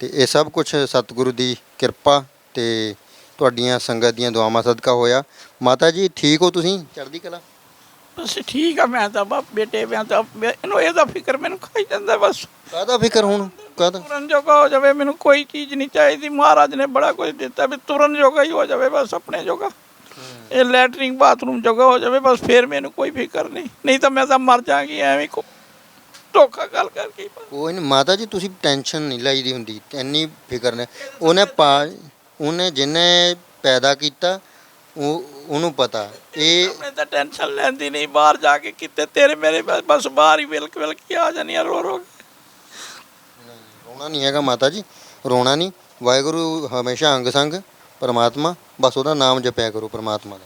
ਤੇ ਇਹ ਸਭ ਕੁਝ ਸਤਿਗੁਰੂ ਦੀ ਕਿਰਪਾ ਤੇ ਤੁਹਾਡੀਆਂ ਸੰਗਤ ਦੀਆਂ ਦੁਆਵਾਂ ਸਦਕਾ ਹੋਇਆ। ਮਾਤਾ ਜੀ ਠੀਕ ਹੋ ਤੁਸੀਂ? ਚੜ੍ਹਦੀ ਕਲਾ? ਬਸ ਠੀਕ ਆ ਮੈਂ ਤਾਂ ਬਾ ਬੇਟੇ ਮੈਂ ਤਾਂ ਮੈਂ- ਇਹਨੂੰ ਇਹਦਾ ਫਿਕਰ ਮੈਨੂੰ ਖਾਈ ਜਾਂਦਾ ਬਸ। ਕਾਹਦਾ ਫਿਕਰ ਹੁਣ? ਕਾਹਦਾ? ਤੁਰਨ ਜੋਗਾ ਹੋ ਜਾਵੇ ਮੈਨੂੰ ਕੋਈ ਚੀਜ਼ ਨਹੀਂ ਚਾਹੀਦੀ। ਮਹਾਰਾਜ ਨੇ ਬੜਾ ਕੁਝ ਦਿੱਤਾ ਵੀ ਤੁਰਨ ਜੋਗਾ ਹੀ ਹੋ ਜਾਵੇ ਬਸ ਆਪਣੇ ਜੋਗਾ। ਇਹ ਲੈਟਰਿੰਗ ਬਾਥਰੂਮ ਜੋਗਾ ਹੋ ਜਾਵੇ ਬਸ ਫੇਰ ਮੈਨੂੰ ਕੋਈ ਫਿਕਰ ਨਹੀਂ। ਨਹੀਂ ਤਾਂ ਮੈਂ ਤਾਂ ਮਰ ਜਾਗੀ ਐਵੇਂ ਕੋ ਧੋਖਾ ਗੱਲ ਕਰਕੇ ਹੀ ਬਸ। ਕੋਈ ਨਹੀਂ ਮਾਤਾ ਜੀ ਤੁਸੀਂ ਟੈਨਸ਼ਨ ਨਹੀਂ ਲਈਦੀ ਹੁੰਦੀ ਇੰਨੀ ਫਿਕਰ ਨੇ। ਉਹਨੇ ਪਾ ਉਹਨੇ ਜਿਹਨੇ ਪੈਦਾ ਕੀਤਾ ਉਹ ਉਹਨੂੰ ਪਤਾ। ਇਹ ਮੈਂ ਤਾਂ ਟੈਨਸ਼ਨ ਲੈਂਦੀ ਨਹੀਂ ਬਾਹਰ ਜਾ ਕੇ ਕਿਤੇ ਤੇਰੇ ਮੇਰੇ ਬਸ- ਬਾਹਰ ਹੀ ਵਿਲਕ ਵਿਲਕ ਕੇ ਆ ਆ ਰੋ ਰੋ। ਰੋਣਾ ਨਹੀਂ ਹੈਗਾ ਮਾਤਾ ਜੀ ਰੋਣਾ ਨਹੀਂ। ਵਾਹਿਗੁਰੂ ਹਮੇਸ਼ਾ ਅੰਗ ਸੰਗ ਪਰਮਾਤਮਾ ਬਸ ਉਹਦਾ ਨਾਮ ਜਪਿਆ ਕਰੋ ਪਰਮਾਤਮਾ ਦਾ।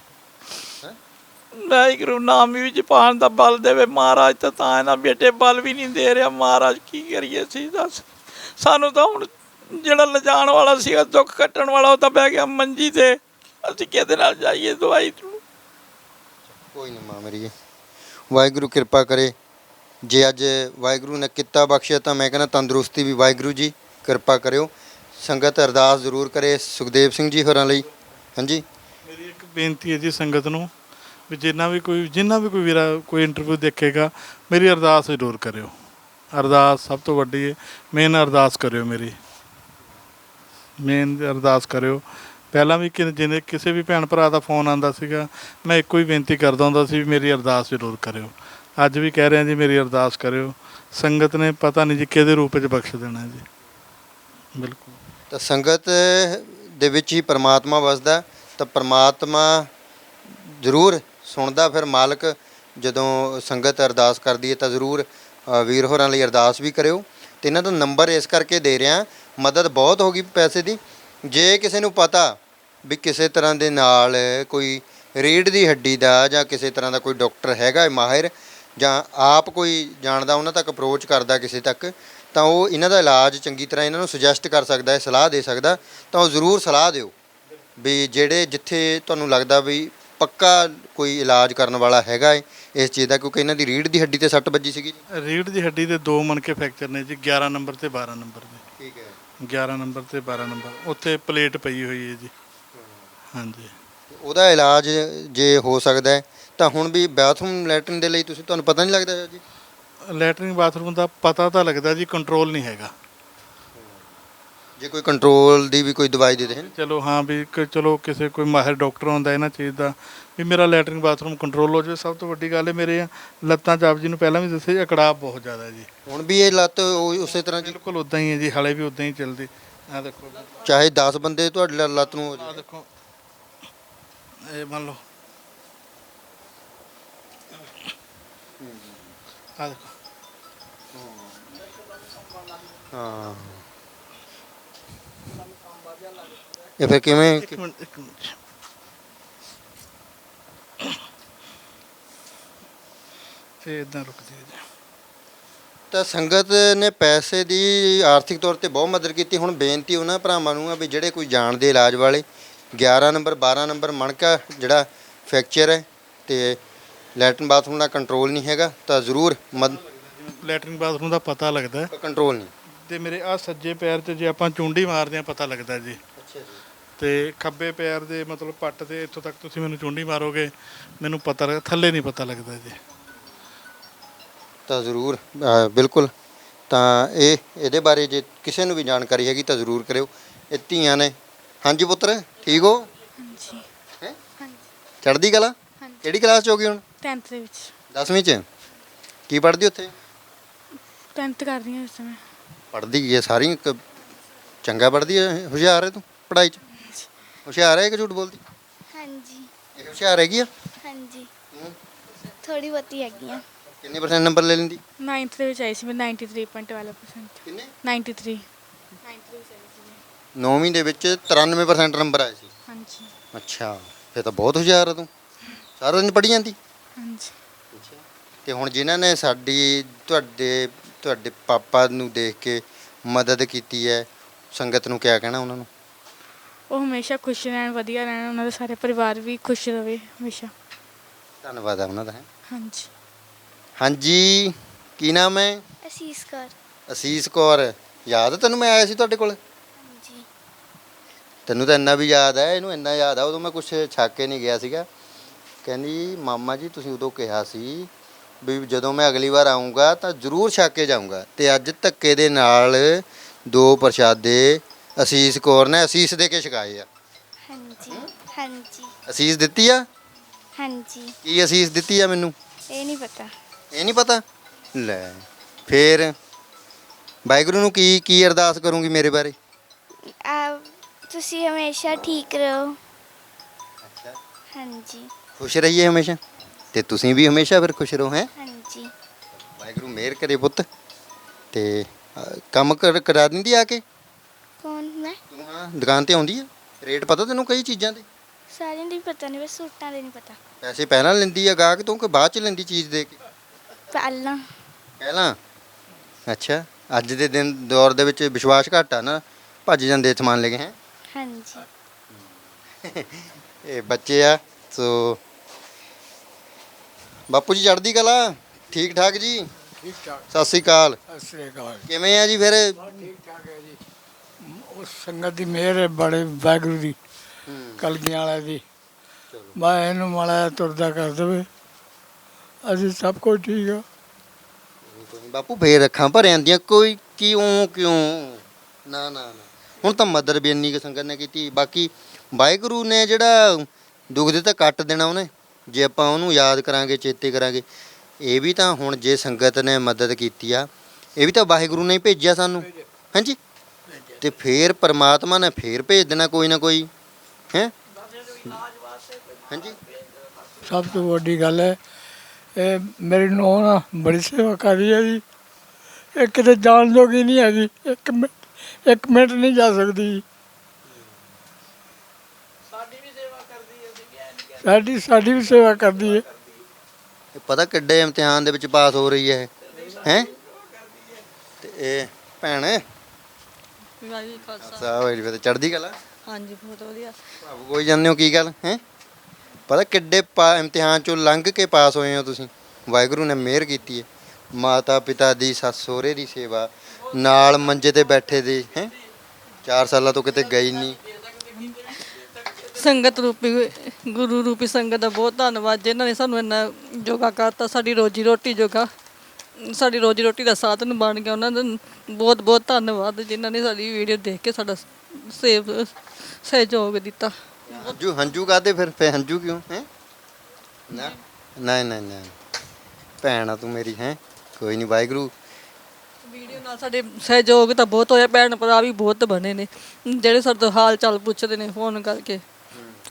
ਵਾਹਿਗੁਰੂ ਨਾਮ ਵੀ ਜਪਾਨ ਦਾ ਬਲ ਦੇਵੇ। ਮਹਾਰਾਜ ਤਾਂ ਤਾਂ ਇਹਨਾਂ ਬੇਟੇ ਬਲ ਵੀ ਨਹੀਂ ਦੇ ਰਿਹਾ। ਮਹਾਰਾਜ ਕੀ ਕਰੀਏ ਸੀ ਦੱਸ। ਸਾਨੂੰ ਤਾਂ ਹੁਣ ਜਿਹੜਾ ਲਿਜਾਣ ਵਾਲਾ ਸੀਗਾ ਦੁੱਖ ਕੱਟਣ ਵਾਲਾ ਉਹ ਤਾਂ ਬਹਿ ਗਿਆ ਮੰਜੀ ਤੇ। ਅਸੀਂ ਕਿਹਦੇ ਨਾਲ ਜਾਈਏ ਦਵਾਈ ਨੂੰ ਕੋਈ ਨਹੀਂ ਮਾਂ ਮੇਰੀ ਵਾਹਿਗੁਰੂ ਕਿਰਪਾ ਕਰੇ। ਜੇ ਅੱਜ ਵਾਹਿਗੁਰੂ ਨੇ ਕਿੱਤਾ ਬਖਸ਼ਿਆ ਤਾਂ ਮੈਂ ਕਹਿੰਦਾ ਤੰਦਰੁਸਤੀ ਵੀ ਵਾਹਿਗੁਰੂ ਜੀ ਕਿਰਪਾ ਕਰਿਓ। ਸੰਗਤ ਅਰਦਾਸ ਜ਼ਰੂਰ ਕਰੇ ਸੁਖਦੇਵ ਸਿੰਘ ਜੀ ਹੋਰਾਂ ਲਈ। ਹਾਂਜੀ? ਮੇਰੀ ਇੱਕ ਬੇਨਤੀ ਹੈ ਜੀ ਸੰਗਤ ਨੂੰ ਵੀ ਜਿੰਨਾ ਵੀ ਕੋਈ ਜਿੰਨਾ ਵੀ ਕੋਈ ਵੀਰਾ ਕੋਈ ਇੰਟਰਵਿਊ ਦੇਖੇਗਾ ਮੇਰੀ ਅਰਦਾਸ ਜ਼ਰੂਰ ਕਰਿਓ। ਅਰਦਾਸ ਸਭ ਤੋਂ ਵੱਡੀ ਹੈ ਮੇਨ ਅਰਦਾਸ ਕਰਿਓ ਮੇਰੀ। ਮੇਨ ਅਰਦਾਸ ਕਰਿਓ। ਪਹਿਲਾਂ ਵੀ ਕਿ ਜਿਹਨੇ ਕਿਸੇ ਵੀ ਭੈਣ ਭਰਾ ਦਾ ਫੋਨ ਆਂਦਾ ਸੀਗਾ ਮੈਂ ਇੱਕੋ ਹੀ ਬੇਨਤੀ ਕਰਦਾ ਹੁੰਦਾ ਸੀ ਵੀ ਮੇਰੀ ਅਰਦਾਸ ਜ਼ਰੂਰ ਕਰਿਓ। ਅੱਜ ਵੀ ਕਹਿ ਰਿਹਾ ਜੀ ਮੇਰੀ ਅਰਦਾਸ ਕਰਿਓ। ਸੰਗਤ ਨੇ ਪਤਾ ਨਹੀਂ ਜੀ ਕਿਹਦੇ ਰੂਪ ਵਿੱਚ ਬਖਸ਼ ਦੇਣਾ ਜੀ। ਬਿਲਕੁਲ। ਤਾਂ ਸੰਗਤ ਦੇ ਵਿੱਚ ਹੀ ਪਰਮਾਤਮਾ ਵਸਦਾ ਤਾਂ ਪਰਮਾਤਮਾ ਜ਼ਰੂਰ ਸੁਣਦਾ ਫਿਰ ਮਾਲਕ ਜਦੋਂ ਸੰਗਤ ਅਰਦਾਸ ਕਰਦੀ ਹੈ ਤਾਂ ਜ਼ਰੂਰ ਅ, ਵੀਰ ਹੋਰਾਂ ਲਈ ਅਰਦਾਸ ਵੀ ਕਰਿਓ। ਤੇ ਇਹਨਾਂ ਦਾ ਨੰਬਰ ਇਸ ਕਰਕੇ ਦੇ ਰਿਹਾ ਮਦਦ ਬਹੁਤ ਹੋ ਗਈ ਪੈਸੇ ਦੀ। ਜੇ ਕਿਸੇ ਨੂੰ ਪਤਾ ਵੀ ਕਿਸੇ ਤਰ੍ਹਾਂ ਦੇ ਨਾਲ ਕੋਈ ਰੀੜ ਦੀ ਹੱਡੀ ਦਾ ਜਾਂ ਕਿਸੇ ਤਰ੍ਹਾਂ ਦਾ ਕੋਈ ਡਾਕਟਰ ਹੈਗਾ ਹੈ ਮਾਹਿਰ ਜਾਂ ਆਪ ਕੋਈ ਜਾਣਦਾ ਉਹਨਾਂ ਤੱਕ ਅਪਰੋਚ ਕਰਦਾ ਕਿਸੇ ਤੱਕ, ਤਾਂ ਉਹ ਇਹਨਾਂ ਦਾ ਇਲਾਜ ਚੰਗੀ ਤਰ੍ਹਾਂ ਇਹਨਾਂ ਨੂੰ ਸੁਜੈਸਟ ਕਰ ਸਕਦਾ ਹੈ, ਸਲਾਹ ਦੇ ਸਕਦਾ, ਤਾਂ ਉਹ ਜ਼ਰੂਰ ਸਲਾਹ ਦਿਓ ਵੀ ਜਿਹੜੇ ਜਿੱਥੇ ਤੁਹਾਨੂੰ ਲੱਗਦਾ ਵੀ ਪੱਕਾ ਕੋਈ ਇਲਾਜ ਕਰਨ ਵਾਲਾ ਹੈਗਾ ਹੈ, ਇਸ ਚੀਜ਼ ਦਾ, ਕਿਉਂਕਿ ਇਹਨਾਂ ਦੀ ਰੀੜ ਦੀ ਹੱਡੀ ਤੇ ਸੱਟ ਵੱਜੀ ਸੀਗੀ ਜੀ। ਰੀੜ ਦੀ ਹੱਡੀ ਦੇ ਦੋ ਮਣਕੇ ਫ੍ਰੈਕਚਰ ਨੇ ਜੀ 11 ਨੰਬਰ ਤੇ 12 ਨੰਬਰ ਦੇ। 11 ਨੰਬਰ ਤੇ 12 ਨੰਬਰ। ਉੱਥੇ ਪਲੇਟ ਪਈ ਹੋਈ ਹੈ ਜੀ। ਹਾਂਜੀ। ਉਹਦਾ ਇਲਾਜ ਜੇ ਹੋ ਸਕਦਾ ਹੈ ਤਾਂ ਹੁਣ ਵੀ ਬਾਥਰੂਮ ਲੈਟਰਿਨ ਦੇ ਲਈ ਤੁਸੀਂ ਤੁਹਾਨੂੰ ਪਤਾ ਨਹੀਂ ਲੱਗਦਾ ਜੀ? ਲੈਟਰਿੰਗ ਬਾਥਰੂਮ ਦਾ ਪਤਾ ਤਾਂ ਲੱਗਦਾ ਜੀ ਕੰਟਰੋਲ ਨਹੀਂ ਹੈਗਾ। ਜੇ ਕੋਈ ਕੰਟਰੋਲ ਦੀ ਵੀ ਕੋਈ ਦਵਾਈ ਦੇ ਦੇਣ ਚਲੋ ਹਾਂ ਵੀ ਚਲੋ ਕਿਸੇ ਕੋਈ ਮਾਹਿਰ ਡਾਕਟਰ ਹੁੰਦਾ ਇਹਨਾਂ ਚੀਜ਼ ਦਾ ਵੀ ਮੇਰਾ ਲੈਟਰਿੰਗ ਬਾਥਰੂਮ ਕੰਟਰੋਲ ਹੋ ਜਾਵੇ ਸਭ ਤੋਂ ਵੱਡੀ ਗੱਲ ਹੈ ਮੇਰੇ ਲੱਤਾਂ 'ਚ ਆਪ ਜੀ ਨੂੰ ਪਹਿਲਾਂ ਵੀ ਦੱਸਿਆ ਜੀ ਅਕੜਾਵ ਬਹੁਤ ਜ਼ਿਆਦਾ ਜੀ। ਹੁਣ ਵੀ ਇਹ ਲੱਤ ਉਹ- ਉਸੇ ਤਰ੍ਹਾਂ ਜੀ ਬਿਲਕੁਲ ਉਦਾਂ ਹੀ ਹੈ ਜੀ ਹਲੇ ਵੀ ਉਦਾਂ ਹੀ ਚੱਲਦੀ। ਆ ਦੇਖੋ ਚਾਹੇ 10 ਬੰਦੇ ਤੁਹਾਡੀ ਲ- ਲੱਤ ਨੂੰ ਹੋ ਆ ਦੇਖੋ। ਇਹ ਮੰਨ ਲਓ। ਆ ਦੇਖੋ। ਹਾਂ। ਫਿਰ ਕਿਵੇਂ ਇੱਕ ਮਿੰਟ ਇੱਕ ਮਿੰਟ। ਇਹ ਇਦਾਂ ਰੁਕ ਜੀ। ਤਾਂ ਸੰਗਤ ਨੇ ਪੈਸੇ ਦੀ ਆਰਥਿਕ ਤੌਰ ਤੇ ਬਹੁਤ ਮਦਦ ਕੀਤੀ। ਹੁਣ ਬੇਨਤੀ ਉਹਨਾਂ ਭਰਾਵਾਂ ਨੂੰ ਆ ਵੀ ਜਿਹੜੇ ਕੋਈ ਜਾਣਦੇ ਇਲਾਜ ਵਾਲੇ 11 ਨੰਬਰ 12 ਨੰਬਰ ਮਣਕਾ ਜਿਹੜਾ ਫ੍ਰੈਕਚਰ ਹੈ ਤੇ ਲੈਟਰਨ ਬਾਥਰੂਮ ਦਾ ਕੰਟਰੋਲ ਨਹੀਂ ਹੈਗਾ ਤਾਂ ਜ਼ਰੂਰ ਮਦ ਲੈਟਰਿੰਗ ਬਾਥਰੂਮ ਦਾ ਪਤਾ ਲੱਗਦਾ ਕੰਟਰੋਲ ਨਹੀਂ। ਤੇ ਮੇਰੇ ਆ ਸੱਜੇ ਪੈਰ ਤੇ ਜੇ ਆਪਾਂ ਚੁੰਡੀ ਮਾਰਦੇ ਆ ਪਤਾ ਲੱਗਦਾ ਜੀ। ਅੱਛਾ ਜੀ। ਤੇ ਖੱਬੇ ਪੈਰ ਦੇ ਮਤਲਬ ਪੱਟ ਤੇ ਇੱਥੋਂ ਤੱਕ ਤੁਸੀਂ ਮੈਨੂੰ ਚੁੰਡੀ ਮਾਰੋਗੇ ਮੈਨੂੰ ਪਤਾ ਲੱਗ ਥੱਲੇ ਨਹੀਂ ਪਤਾ ਲੱਗਦਾ ਜੀ। ਤਾਂ ਜ਼ਰੂਰ ਬਿਲਕੁਲ। ਤਾਂ ਇਹ ਇਹਦੇ ਬਾਰੇ ਜੇ ਕਿਸੇ ਨੂੰ ਵੀ ਜਾਣਕਾਰੀ ਹੈਗੀ ਤਾਂ ਜ਼ਰੂਰ ਕਰਿਓ। ਇਹ ਧੀਆਂ ਨੇ। ਹਾਂਜੀ ਪੁੱਤਰ ਠੀਕ ਹੋ? ਹਾਂਜੀ। ਹੈਂ? ਹਾਂਜੀ। ਚੜ੍ਹਦੀ ਕਲਾ? ਹਾਂਜੀ। ਕਿਹੜੀ ਕਲਾਸ ਚ ਹੋ ਗਈ ਹੁਣ? 10th ਦੇ ਵਿੱਚ। 10ਵੀਂ ਚ। ਕੀ ਪੜ੍ਹਦੀ ਉੱਥੇ? 10th ਕਰ ਰਹੀ ਹਾਂ ਇਸ ਸਮੇਂ। ਪੜ੍ਹਦੀ ਹੈ ਸਾਰੀ ਚੰਗਾ ਪੜ੍ਹਦੀ ਹੈ ਹੁਸ਼ਿਆਰ ਹੈ ਤੂੰ ਪੜ੍ਹਾਈ ਚ? ਹੁਸ਼ਿਆਰ ਹੈ ਕਿ ਝੂਠ ਬੋਲਦੀ? ਹਾਂਜੀ। ਇਹ ਹੁਸ਼ਿਆਰ ਹੈਗੀ ਆ? ਹਾਂਜੀ। ਥੋੜੀ ਬਹੁਤੀ ਹੈਗੀ ਆ। ਕਿੰਨੇ ਪਰਸੈਂਟ ਨੰਬਰ ਲੈ ਲੈਂਦੀ? 9th ਦੇ ਵਿੱਚ ਆਈ ਸੀ ਮੈਂ 93.12% ਕਿੰਨੇ 93 9th ਦੇ ਵਿੱਚ ਆਈ ਸੀ ਮੈਂ। ਨੌਵੀਂ ਦੇ ਵਿੱਚ 93% ਨੰਬਰ ਆਏ ਸੀ। ਹਾਂਜੀ। ਅੱਛਾ ਫਿਰ ਤਾਂ ਬਹੁਤ ਹੁਸ਼ਿਆਰ ਹੈ ਤੂੰ। ਸਾਰਾ ਦਿਨ ਪੜ੍ਹੀ ਜਾਂਦੀ? ਹਾਂਜੀ। ਤੇ ਹੁਣ ਜਿਨ੍ਹਾਂ ਨੇ ਸਾਡੀ ਤੁਹਾਡੇ ਤੁਹਾਡੇ ਪਾਪਾ ਨੂੰ ਦੇਖ ਕੇ ਮਦਦ ਕੀਤੀ ਹੈ ਸੰਗਤ ਨੂੰ ਕਿਆ ਕਹਿਣਾ ਉਹਨਾਂ ਨੂੰ? ਉਹ ਹਮੇਸ਼ਾ ਖੁਸ਼ ਰਹਿਣ ਵਧੀਆ ਰਹਿਣ ਉਹਨਾਂ ਦਾ ਸਾਰੇ ਪਰਿਵਾਰ ਵੀ ਖੁਸ਼ ਰਵੇ ਹਮੇਸ਼ਾ। ਧੰਨਵਾਦ ਹੈ ਉਹਨਾਂ ਦਾ ਹੈ। ਹਾਂਜੀ। ਹਾਂਜੀ ਕੀ ਨਾਮ ਹੈ? ਅਸੀਸ ਕਰ। ਅਸੀਸ ਕੌਰ ਯਾਦ ਹੈ ਤੈਨੂੰ ਮੈਂ ਆਇਆ ਸੀ ਤੁਹਾਡੇ ਕੋਲ? ਹਾਂਜੀ। ਤੈਨੂੰ ਤਾਂ ਇੰਨਾ ਵੀ ਯਾਦ ਹੈ ਇਹਨੂੰ ਇੰਨਾ ਯਾਦ ਆ ਉਦੋਂ ਮੈਂ ਕੁਝ ਛੱਕ ਕੇ ਨਹੀਂ ਗਿਆ ਸੀਗਾ। ਕਹਿੰਦੀ ਮਾਮਾ ਜੀ ਤੁਸੀਂ ਉਦੋਂ ਕਿਹਾ ਸੀ ਵੀ ਜਦੋਂ ਮੈਂ ਅਗਲੀ ਵਾਰ ਆਉਂਗਾ ਤਾਂ ਜ਼ਰੂਰ ਛੱਕ ਕੇ ਜਾਊਂਗਾ ਤੇ ਅੱਜ ਧੱਕੇ ਦੇ ਨਾਲ ਦੋ ਪ੍ਰਸ਼ਾਦੇ ਅਸੀਸ ਕੌਰ ਨੇ ਅਸੀਸ ਦੇ ਕੇ ਛਕਾਏ ਆ। ਹਾਂਜੀ ਹਾਂਜੀ। ਅਸੀਸ ਦਿੱਤੀ ਆ? ਹਾਂਜੀ। ਕੀ ਅਸੀਸ ਦਿੱਤੀ ਆ ਮੈਨੂੰ? ਇਹ ਨਹੀਂ ਪਤਾ। ਇਹ ਨਹੀਂ ਪਤਾ? ਲੈ ਫੇਰ ਵਾਹਿਗੁਰੂ ਨੂੰ ਕੀ ਕੀ ਅਰਦਾਸ ਕਰੂੰਗੀ ਮੇਰੇ ਬਾਰੇ? ਆ ਤੁਸੀਂ ਹਮੇਸ਼ਾ ਠੀਕ ਰਹੋ। ਹਾਂਜੀ। ਖੁਸ਼ ਰਹੀਏ ਹਮੇਸ਼ਾ? ਤੇ ਤੁਸੀਂ ਵੀ ਹਮੇਸ਼ਾ ਫਿਰ ਖੁਸ਼ ਰਹੋ ਹੈ? ਹਾਂਜੀ। ਵਾਹਿਗੁਰੂ ਮਿਹਰ ਕਰੇ ਪੁੱਤ। ਤੇ ਅ, ਕੰਮ ਕਰ ਕਰਾ ਦਿੰਦੀ ਆ ਕੇ? ਕੌਣ ਮੈਂ ਤੂੰ ਹਾਂ ਦੁਕਾਨ ਤੇ ਆਉਂਦੀ ਆ? ਰੇਟ ਪਤਾ ਤੈਨੂੰ ਕਈ ਚੀਜ਼ਾਂ ਦੇ? ਸਾਰਿਆਂ ਦੀ ਪਤਾ ਨਹੀਂ ਬਸ ਸੂਟਾਂ ਦੇ ਨਹੀਂ ਪਤਾ। ਪੈਸੇ ਪਹਿਲਾਂ ਲੈਂਦੀ ਆ ਗਾਹਕ ਤੋਂ ਕਿ ਬਾਅਦ ਚ ਲੈਂਦੀ ਚੀਜ਼ ਦੇ ਕੇ? ਪਹਿਲਾਂ। ਪਹਿਲਾਂ? ਅੱਛਾ ਅੱਜ ਦੇ ਦਿਨ ਦੌਰ ਦੇ ਵਿੱਚ ਵਿਸ਼ਵਾਸ ਘੱਟ ਆ ਨਾ ਭੱਜ ਜਾਂਦੇ ਸਮਾਨ ਲੈ ਕੇ ਹੈ? ਹਾਂਜੀ। ਇਹ ਬੱਚੇ ਆ ਸੋ ਬਾਪੂ ਜੀ ਚੜ੍ਹਦੀ ਕਲਾ? ਠੀਕ ਠਾਕ ਜੀ? ਠੀਕ ਠਾਕ। ਸਤਿ ਸ੍ਰੀ ਅਕਾਲ। ਸਤਿ ਸ੍ਰੀ ਅਕਾਲ। ਕਿਵੇਂ ਆ ਜੀ ਫਿਰ? ਠੀਕ ਠਾਕ ਹੈ ਜੀ। ਉਸ ਸੰਗਤ ਦੀ ਮਿਹਰ ਹੈ ਬੜੇ ਵਾਹਿਗੁਰੂ ਦੀ ਕਲਗੀਆਂ ਵਾਲੇ ਦੀ। ਮੈਂ ਇਹਨੂੰ ਮਾੜਾ ਤੁਰਦਾ ਕਰ ਦੇਵੇ। ਅਸੀਂ ਸਭ ਕੁਝ ਠੀਕ ਆ। ਬਾਪੂ ਫੇਰ ਅੱਖਾਂ ਭਰ ਜਾਂਦੀਆਂ ਕੋਈ ਕਿਉਂ ਕਿਉਂ? ਨਾ ਨਾ ਨਾ। ਹੁਣ ਤਾਂ ਮਦਰ ਵੀ ਇੰਨੀ ਕੁ ਸੰਗਤ ਨੇ ਕੀਤੀ। ਬਾਕੀ ਵਾਹਿਗੁਰੂ ਨੇ ਜਿਹੜਾ ਦੁੱਖ ਦਿੱਤਾ ਕੱਟ ਦੇਣਾ ਉਹਨੇ। ਜੇ ਆਪਾਂ ਉਹਨੂੰ ਯਾਦ ਕਰਾਂਗੇ ਚੇਤੇ ਕਰਾਂਗੇ ਇਹ ਵੀ ਤਾਂ ਹੁਣ ਜੇ ਸੰਗਤ ਨੇ ਮਦਦ ਕੀਤੀ ਆ ਇਹ ਵੀ ਤਾਂ ਵਾਹਿਗੁਰੂ ਨੇ ਭੇਜਿਆ ਸਾਨੂੰ। ਹਾਂਜੀ? ਤੇ ਫੇਰ ਪਰਮਾਤਮਾ ਨੇ ਫੇਰ ਭੇਜ ਦੇਣਾ ਕੋਈ ਨਾ ਕੋਈ ਹੈ? ਹਾਂਜੀ? ਸਭ ਤੋਂ ਵੱਡੀ ਗੱਲ ਹੈ ਇਹ ਮੇਰੀ ਨੂੰਹ ਨਾ ਬੜੀ ਸੇਵਾ ਕਰ ਰਹੀ ਹੈ ਜੀ। ਇਹ ਕਿਤੇ ਜਾਣ ਜੋਗੀ ਨਹੀਂ ਹੈਗੀ ਇੱਕ ਮਿੰਟ ਇੱਕ ਮਿੰਟ ਨਹੀਂ ਜਾ ਸਕਦੀ ਸਾਡੀ ਵੀ ਸੇਵਾ ਕਰਦੀ ਹੈ ਅਸੀਂ ਕਿਹਾ ਨਹੀਂ ਸਾਡੀ ਸਾਡੀ ਵੀ ਸੇਵਾ ਕਰਦੀ ਹੈ। ਇਹ ਪਤਾ ਕਿੱਡੇ ਇਮਤਿਹਾਨ ਦੇ ਵਿੱਚ ਪਾਸ ਹੋ ਰਹੀ ਹੈ ਹੈ? ਤੇ ਇਹ ਭੈਣ ਵਾਹਿਗੁਰੂ ਜੀ ਕਾ ਖਾਲਸਾ। ਸਾਹਿਬ ਕਲਾ? ਹਾਂਜੀ ਬਹੁਤ ਵਧੀਆ। ਭਾਵ ਕੋਈ ਜਾਂਦੇ ਹੋ ਕੀ ਗੱਲ ਹੈ? ਪਤਾ ਕਿੱਡੇ ਪਾ- ਇਮਤਿਹਾਨ ਚੋਂ ਲੰਘ ਕੇ ਪਾਸ ਹੋਏ ਹੋ ਤੁਸੀਂ? ਵਾਹਿਗੁਰੂ ਨੇ ਮਿਹਰ ਕੀਤੀ ਹੈ ਮਾਤਾ ਪਿਤਾ ਦੀ ਸੱਸ ਸਹੁਰੇ ਦੀ ਸੇਵਾ ਨਾਲ ਮੰਜੇ ਤੇ ਬੈਠੇ ਦੇ ਹੈ? 4 ਸਾਲਾਂ ਤੋਂ ਕਿਤੇ ਗਈ ਨਹੀਂ। ਸੰਗਤ ਰੂਪੀ ਗੁਰੂ ਰੂਪੀ ਸੰਗਤ ਦਾ ਬਹੁਤ ਧੰਨਵਾਦ। ਜਿਨ੍ਹਾਂ ਨੇ ਸਾਨੂੰ ਇੰਨਾ ਯੋਗਾ ਕਰਤਾ ਸਾਡੀ ਰੋਜੀ ਰੋਟੀ ਜੋਗਾ। ਸਾਡੀ ਰੋਜੀ ਰੋਟੀ ਦਾ ਸਾਧਨ ਬਣ ਗਿਆ। ਉਹਨਾਂ ਦਾ ਬਹੁਤ ਬਹੁਤ ਧੰਨਵਾਦ ਜਿਨ੍ਹਾਂ ਨੇ ਸਾਡੀ ਵੀਡੀਓ ਦੇਖ ਕੇ ਸਾਡਾ ਸੇਵ ਸਹਿਯੋਗ ਦਿੱਤਾ। ਹੰਝੂ ਹੰਝੂ ਕਾਦੇ ਫਿਰ? ਫੇ ਹੰਝੂ ਕਿਉਂ? ਹੈ? ਨਾ ਨਹੀਂ ਨਹੀਂ ਨਹੀਂ। ਭੈਣ ਤੂੰ ਮੇਰੀ ਹੈ? ਕੋਈ ਨਹੀਂ ਵਾਹਿਗੁਰੂ। ਵੀਡੀਓ ਨਾਲ ਸਾਡੇ ਸਹਿਯੋਗ ਤਾਂ ਬਹੁਤ ਹੋਇਆ। ਭੈਣ ਭਰਾ ਵੀ ਬਹੁਤ ਬਣੇ ਨੇ। ਜਿਹੜੇ ਸਾਡੇ ਤੋਂ ਹਾਲ ਚਾਲ ਪੁੱਛਦੇ ਨੇ ਫੋਨ ਕਰਕੇ।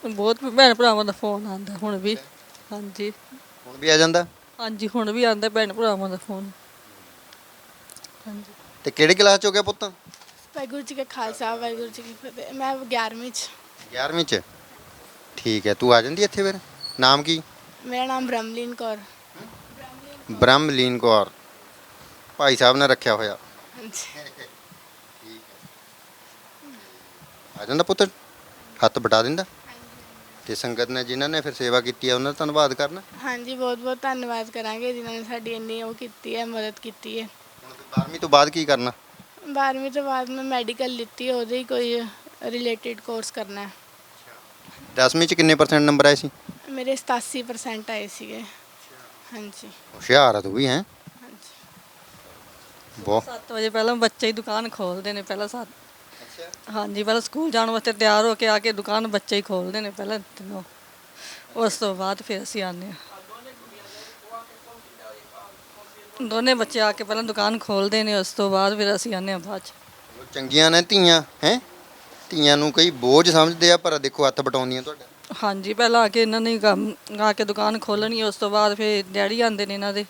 ਬਹੁਤ ਭੈਣ ਭਰਾਵਾਂ ਦਾ ਫੋਨ ਆਉਂਦਾ ਹੁਣ ਵੀ। ਹਾਂਜੀ। ਹੁਣ ਵੀ ਆ ਜਾਂਦਾ? ਹਾਂਜੀ ਹੁਣ ਵੀ ਆਉਂਦਾ ਭੈਣ ਭਰਾਵਾਂ ਦਾ ਫੋਨ। ਹਾਂਜੀ। ਤੇ ਕਿਹੜੀ ਕਲਾਸ ਚ ਹੋ ਗਿਆ ਪੁੱਤ? ਵਾਹਿਗੁਰੂ ਜੀ ਕਾ ਖਾਲਸਾ ਵਾਹਿਗੁਰੂ ਜੀ ਕੀ ਫਤਿਹ। ਮੈਂ 11ਵੀਂ ਚ। 11ਵੀਂ ਚ? ਠੀਕ ਹੈ ਤੂੰ ਆ ਜਾਂਦੀ ਇੱਥੇ ਫਿਰ? ਨਾਮ ਕੀ? ਮੇਰਾ ਨਾਮ ਬ੍ਰਹਮਲੀਨ ਕੌਰ। ਬ੍ਰਹਮਲੀਨ ਕੌਰ। ਭਾਈ ਸਾਹਿਬ ਨੇ ਰੱਖਿਆ ਹੋਇਆ। ਹਾਂਜੀ। ਆ ਜਾਂਦਾ ਪੁੱਤ? ਹੱਥ ਬਟਾ ਦਿੰਦਾ? ਤੇ ਸੰਗਤ ਨੇ ਜਿਨ੍ਹਾਂ ਨੇ ਫਿਰ ਸੇਵਾ ਕੀਤੀ ਹੈ ਉਹਨਾਂ ਦਾ ਧੰਨਵਾਦ ਕਰਨਾ। ਹਾਂਜੀ ਬਹੁਤ ਬਹੁਤ ਧੰਨਵਾਦ ਕਰਾਂਗੇ ਜਿਨ੍ਹਾਂ ਨੇ ਸਾਡੀ ਇੰਨੀ ਉਹ ਕੀਤੀ ਹੈ ਮਦਦ ਕੀਤੀ ਹੈ। ਹੁਣ ਫਿਰ 12ਵੀਂ ਤੋਂ ਬਾਅਦ ਕੀ ਕਰਨਾ? 12ਵੀਂ ਤੋਂ ਬਾਅਦ ਮੈਂ ਮੈਡੀਕਲ ਲਿੱਤੀ ਹੈ, ਉਹਦੇ ਹੀ ਕੋਈ ਰਿਲੇਟਡ ਕੋਰਸ ਕਰਨਾ ਹੈ। 10ਵੀਂ ਚ ਕਿੰਨੇ ਪਰਸੈਂਟ ਨੰਬਰ ਆਏ ਸੀ? ਮੇਰੇ 87% ਆਏ ਸੀਗੇ। ਹਾਂਜੀ। ਹੁਸ਼ਿਆਰ ਆ ਤੂੰ ਵੀ ਹੈ? ਹਾਂਜੀ। ਬਹੁਤ। 7 ਵਜੇ ਪਹਿਲਾਂ ਬੱਚੇ ਹੀ ਦੁਕਾਨ ਖੋਲਦੇ ਨੇ ਪਹਿਲਾਂ ਸੱਤ ਹਾਂਜੀ ਪਹਿਲਾਂ ਸਕੂਲ ਜਾਣ ਵਾਸਤੇ ਤਿਆਰ ਹੋ ਕੇ ਆ ਕੇ ਦੁਕਾਨ ਬੱਚੇ ਹੀ ਖੋਲਦੇ ਨੇ ਪਹਿਲਾਂ ਤਿੰਨੋਂ ਉਸ ਤੋਂ ਬਾਅਦ ਫਿਰ ਅਸੀਂ ਆਉਂਦੇ ਹਾਂ। ਦੋਨੇ ਬੱਚੇ ਆ ਕੇ ਪਹਿਲਾਂ ਦੁਕਾਨ ਖੋਲਦੇ ਨੇ ਉਸ ਤੋਂ ਬਾਅਦ ਫਿਰ ਅਸੀਂ ਆਉਂਦੇ ਹਾਂ ਬਾਅਦ ਚ। ਚੰਗੀਆਂ ਨੇ ਧੀਆਂ ਹੈ? ਧੀਆਂ ਨੂੰ ਕਈ ਬੋਝ ਸਮਝਦੇ ਆ ਪਰ ਦੇਖੋ ਹੱਥ ਬਟਾਉਂਦੀਆਂ ਤੁਹਾਡਾ। ਹਾਂਜੀ ਪਹਿਲਾਂ ਆ ਕੇ ਇਹਨਾਂ ਨੇ ਕੰਮ ਆ ਕੇ ਦੁਕਾਨ ਖੋਲਣੀ ਉਸ ਤੋਂ ਬਾਅਦ ਫਿਰ ਡੈਡੀ ਆਉਂਦੇ ਨੇ ਇਹਨਾਂ ਦੇ।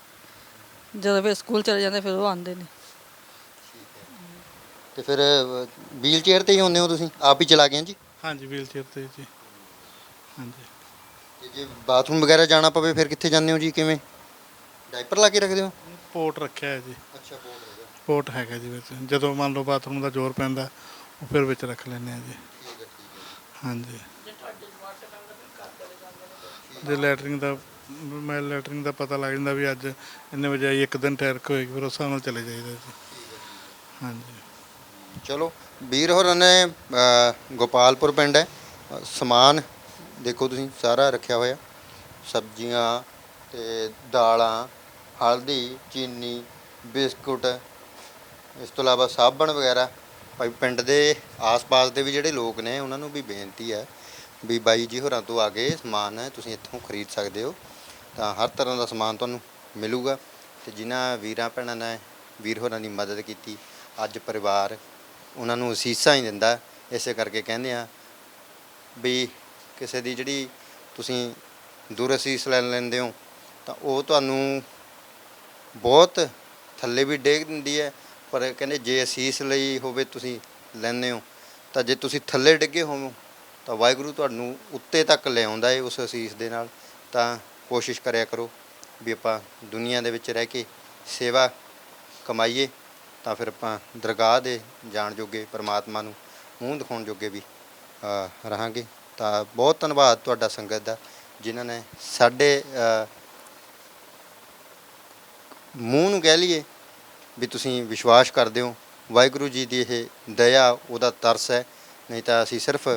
ਜਦੋਂ ਫਿਰ ਸਕੂਲ ਚਲੇ ਜਾਂਦੇ ਫਿਰ ਉਹ ਆਉਂਦੇ ਨੇ। ਤੇ ਫਿਰ ਵੀਲ ਚੇਅਰ ਤੇ ਹੀ ਹੁੰਦੇ ਹੋ ਤੁਸੀਂ? ਆਪ ਹੀ ਚਲਾ ਗਏ ਜੀ? ਹਾਂਜੀ ਵੀਲ ਚੇਅਰ ਤੇ ਜੀ। ਹਾਂਜੀ। ਤੇ ਜੇ ਬਾਥਰੂਮ ਵਗੈਰਾ ਜਾਣਾ ਪਵੇ ਫਿਰ ਕਿੱਥੇ ਜਾਂਦੇ ਹੋ ਜੀ? ਕਿਵੇਂ? ਡਾਈਪਰ ਲਾ ਕੇ ਰੱਖਦੇ ਹੋ? ਪੋਰਟ ਰੱਖਿਆ ਹੈ ਜੀ। ਅੱਛਾ ਬੋਲ ਪੋਰਟ ਹੈਗਾ ਜੀ ਵਿੱਚ। ਜਦੋਂ ਮੰਨ ਲਓ ਬਾਥਰੂਮ ਦਾ ਜ਼ੋਰ ਪੈਂਦਾ ਉਹ ਫਿਰ ਵਿੱਚ ਰੱਖ ਲੈਂਦੇ ਆ ਜੀ। ਹਾਂਜੀ। ਜੇ ਲੈਟਰਿੰਗ ਦਾ ਮੈਂ ਲੈਟਰਿੰਗ ਦਾ ਪਤਾ ਲੱਗ ਜਾਂਦਾ ਵੀ ਅੱਜ ਇੰਨੇ ਵਜੇ ਆਈ ਇੱਕ ਦਿਨ ਠਹਿਰ ਕੇ ਹੋਏਗੀ ਫਿਰ ਉਸ ਹਿਸਾਬ ਨਾਲ ਚਲੇ ਜਾਈਦਾ ਜੀ। ਹਾਂਜੀ। ਚਲੋ ਵੀਰ ਹੋਰਾਂ ਨੇ ਅ, ਗੋਪਾਲਪੁਰ ਪਿੰਡ ਹੈ। ਅ, ਸਮਾਨ ਦੇਖੋ ਤੁਸੀਂ ਸਾਰਾ ਰੱਖਿਆ ਹੋਇਆ। ਸਬਜ਼ੀਆਂ ਤੇ ਦਾਲਾਂ ਹਲਦੀ ਚੀਨੀ ਬਿਸਕੁਟ ਇਸ ਤੋਂ ਇਲਾਵਾ ਸਾਬਣ ਵਗੈਰਾ। ਭਾਈ ਪਿੰਡ ਦੇ ਆਸ-ਪਾਸ ਦੇ ਵੀ ਜਿਹੜੇ ਲੋਕ ਨੇ ਉਹਨਾਂ ਨੂੰ ਵੀ ਬੇਨਤੀ ਹੈ ਵੀ ਬਾਈ ਜੀ ਹੋਰਾਂ ਤੋਂ ਆ ਕੇ ਸਮਾਨ ਹੈ ਤੁਸੀਂ ਇੱਥੋਂ ਖਰੀਦ ਸਕਦੇ ਹੋ। ਤਾਂ ਹਰ ਤਰ੍ਹਾਂ ਦਾ ਸਮਾਨ ਤੁਹਾਨੂੰ ਮਿਲੂਗਾ। ਤੇ ਜਿਨ੍ਹਾਂ ਵੀਰਾਂ ਭੈਣਾਂ ਨੇ ਵੀਰ ਹੋਰਾਂ ਦੀ ਮਦਦ ਕੀਤੀ ਅੱਜ ਪਰਿਵਾਰ ਉਹਨਾਂ ਨੂੰ ਅਸੀਸਾਂ ਹੀ ਦਿੰਦਾ, ਇਸੇ ਕਰਕੇ ਕਹਿੰਦੇ ਆ ਵੀ ਕਿਸੇ ਦੀ ਜਿਹੜੀ ਤੁਸੀਂ ਦੂਰ ਅਸੀਸ ਲੈ ਲੈਂਦੇ ਹੋ, ਤਾਂ ਉਹ ਤੁਹਾਨੂੰ ਬਹੁਤ ਥੱਲੇ ਵੀ ਡੇਗ ਦਿੰਦੀ ਹੈ, ਪਰ ਕਹਿੰਦੇ ਜੇ ਅਸੀਸ ਲਈ ਹੋਵੇ ਤੁਸੀਂ ਲੈਂਦੇ ਹੋ, ਤਾਂ ਜੇ ਤੁਸੀਂ ਥੱਲੇ ਡਿੱਗੇ ਹੋਵੋ, ਤਾਂ ਵਾਹਿਗੁਰੂ ਤੁਹਾਨੂੰ ਉੱਤੇ ਤੱਕ ਲਿਆਉਂਦਾ ਏ ਉਸ ਅਸੀਸ ਦੇ ਨਾਲ, ਤਾਂ ਕੋਸ਼ਿਸ਼ ਕਰਿਆ ਕਰੋ ਵੀ ਆਪਾਂ ਦੁਨੀਆ ਦੇ ਵਿੱਚ ਰਹਿ ਕੇ ਸੇਵਾ ਕਮਾਈਏ। ਤਾਂ ਫਿਰ ਆਪਾਂ ਦਰਗਾਹ ਦੇ ਜਾਣ ਜੋਗੇ ਪਰਮਾਤਮਾ ਨੂੰ ਮੂੰਹ ਦਿਖਾਉਣ ਜੋਗੇ ਵੀ ਰਹਾਂਗੇ। ਤਾਂ ਬਹੁਤ ਧੰਨਵਾਦ ਤੁਹਾਡਾ ਸੰਗਤ ਦਾ, ਜਿਨ੍ਹਾਂ ਨੇ ਸਾਡੇ ਮੂੰਹ ਨੂੰ ਕਹਿ ਲਈਏ ਵੀ ਤੁਸੀਂ ਵਿਸ਼ਵਾਸ ਕਰਦੇ ਹੋ। ਵਾਹਿਗੁਰੂ ਜੀ ਦੀ ਇਹ ਦਇਆ, ਉਹਦਾ ਤਰਸ ਹੈ। ਨਹੀਂ ਤਾਂ ਅਸੀਂ ਸਿਰਫ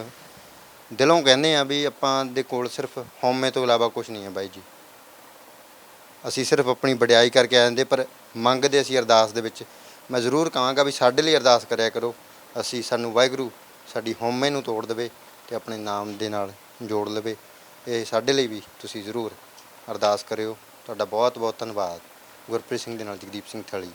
ਦਿਲੋਂ ਕਹਿੰਦੇ ਆ ਵੀ ਆਪਾਂ ਦੇ ਕੋਲ ਸਿਰਫ ਹਉਮੈ ਤੋਂ ਇਲਾਵਾ ਕੁਝ ਨਹੀਂ ਹੈ ਬਾਈ ਜੀ। ਅਸੀਂ ਸਿਰਫ ਆਪਣੀ ਵਡਿਆਈ ਕਰਕੇ ਆ ਜਾਂਦੇ ਪਰ ਮੰਗਦੇ ਅਸੀਂ ਅਰਦਾਸ ਦੇ ਵਿੱਚ ਮੈਂ ਜ਼ਰੂਰ ਕਹਾਂਗਾ ਵੀ ਸਾਡੇ ਲਈ ਅਰਦਾਸ ਕਰਿਆ ਕਰੋ। ਅਸੀਂ ਸਾਨੂੰ ਵਾਹਿਗੁਰੂ ਸਾਡੀ ਹਉਮੈ ਨੂੰ ਤੋੜ ਦੇਵੇ ਤੇ ਆਪਣੇ ਨਾਮ ਦੇ ਨਾਲ ਜੋੜ ਲਵੇ। ਇਹ ਸਾਡੇ ਲਈ ਵੀ ਤੁਸੀਂ ਜ਼ਰੂਰ ਅਰਦਾਸ ਕਰਿਓ। ਤੁਹਾਡਾ ਬਹੁਤ ਬਹੁਤ ਧੰਨਵਾਦ। ਗੁਰਪ੍ਰੀਤ ਸਿੰਘ ਦੇ ਨਾਲ ਜਗਦੀਪ ਸਿੰਘ ਥਲੀ।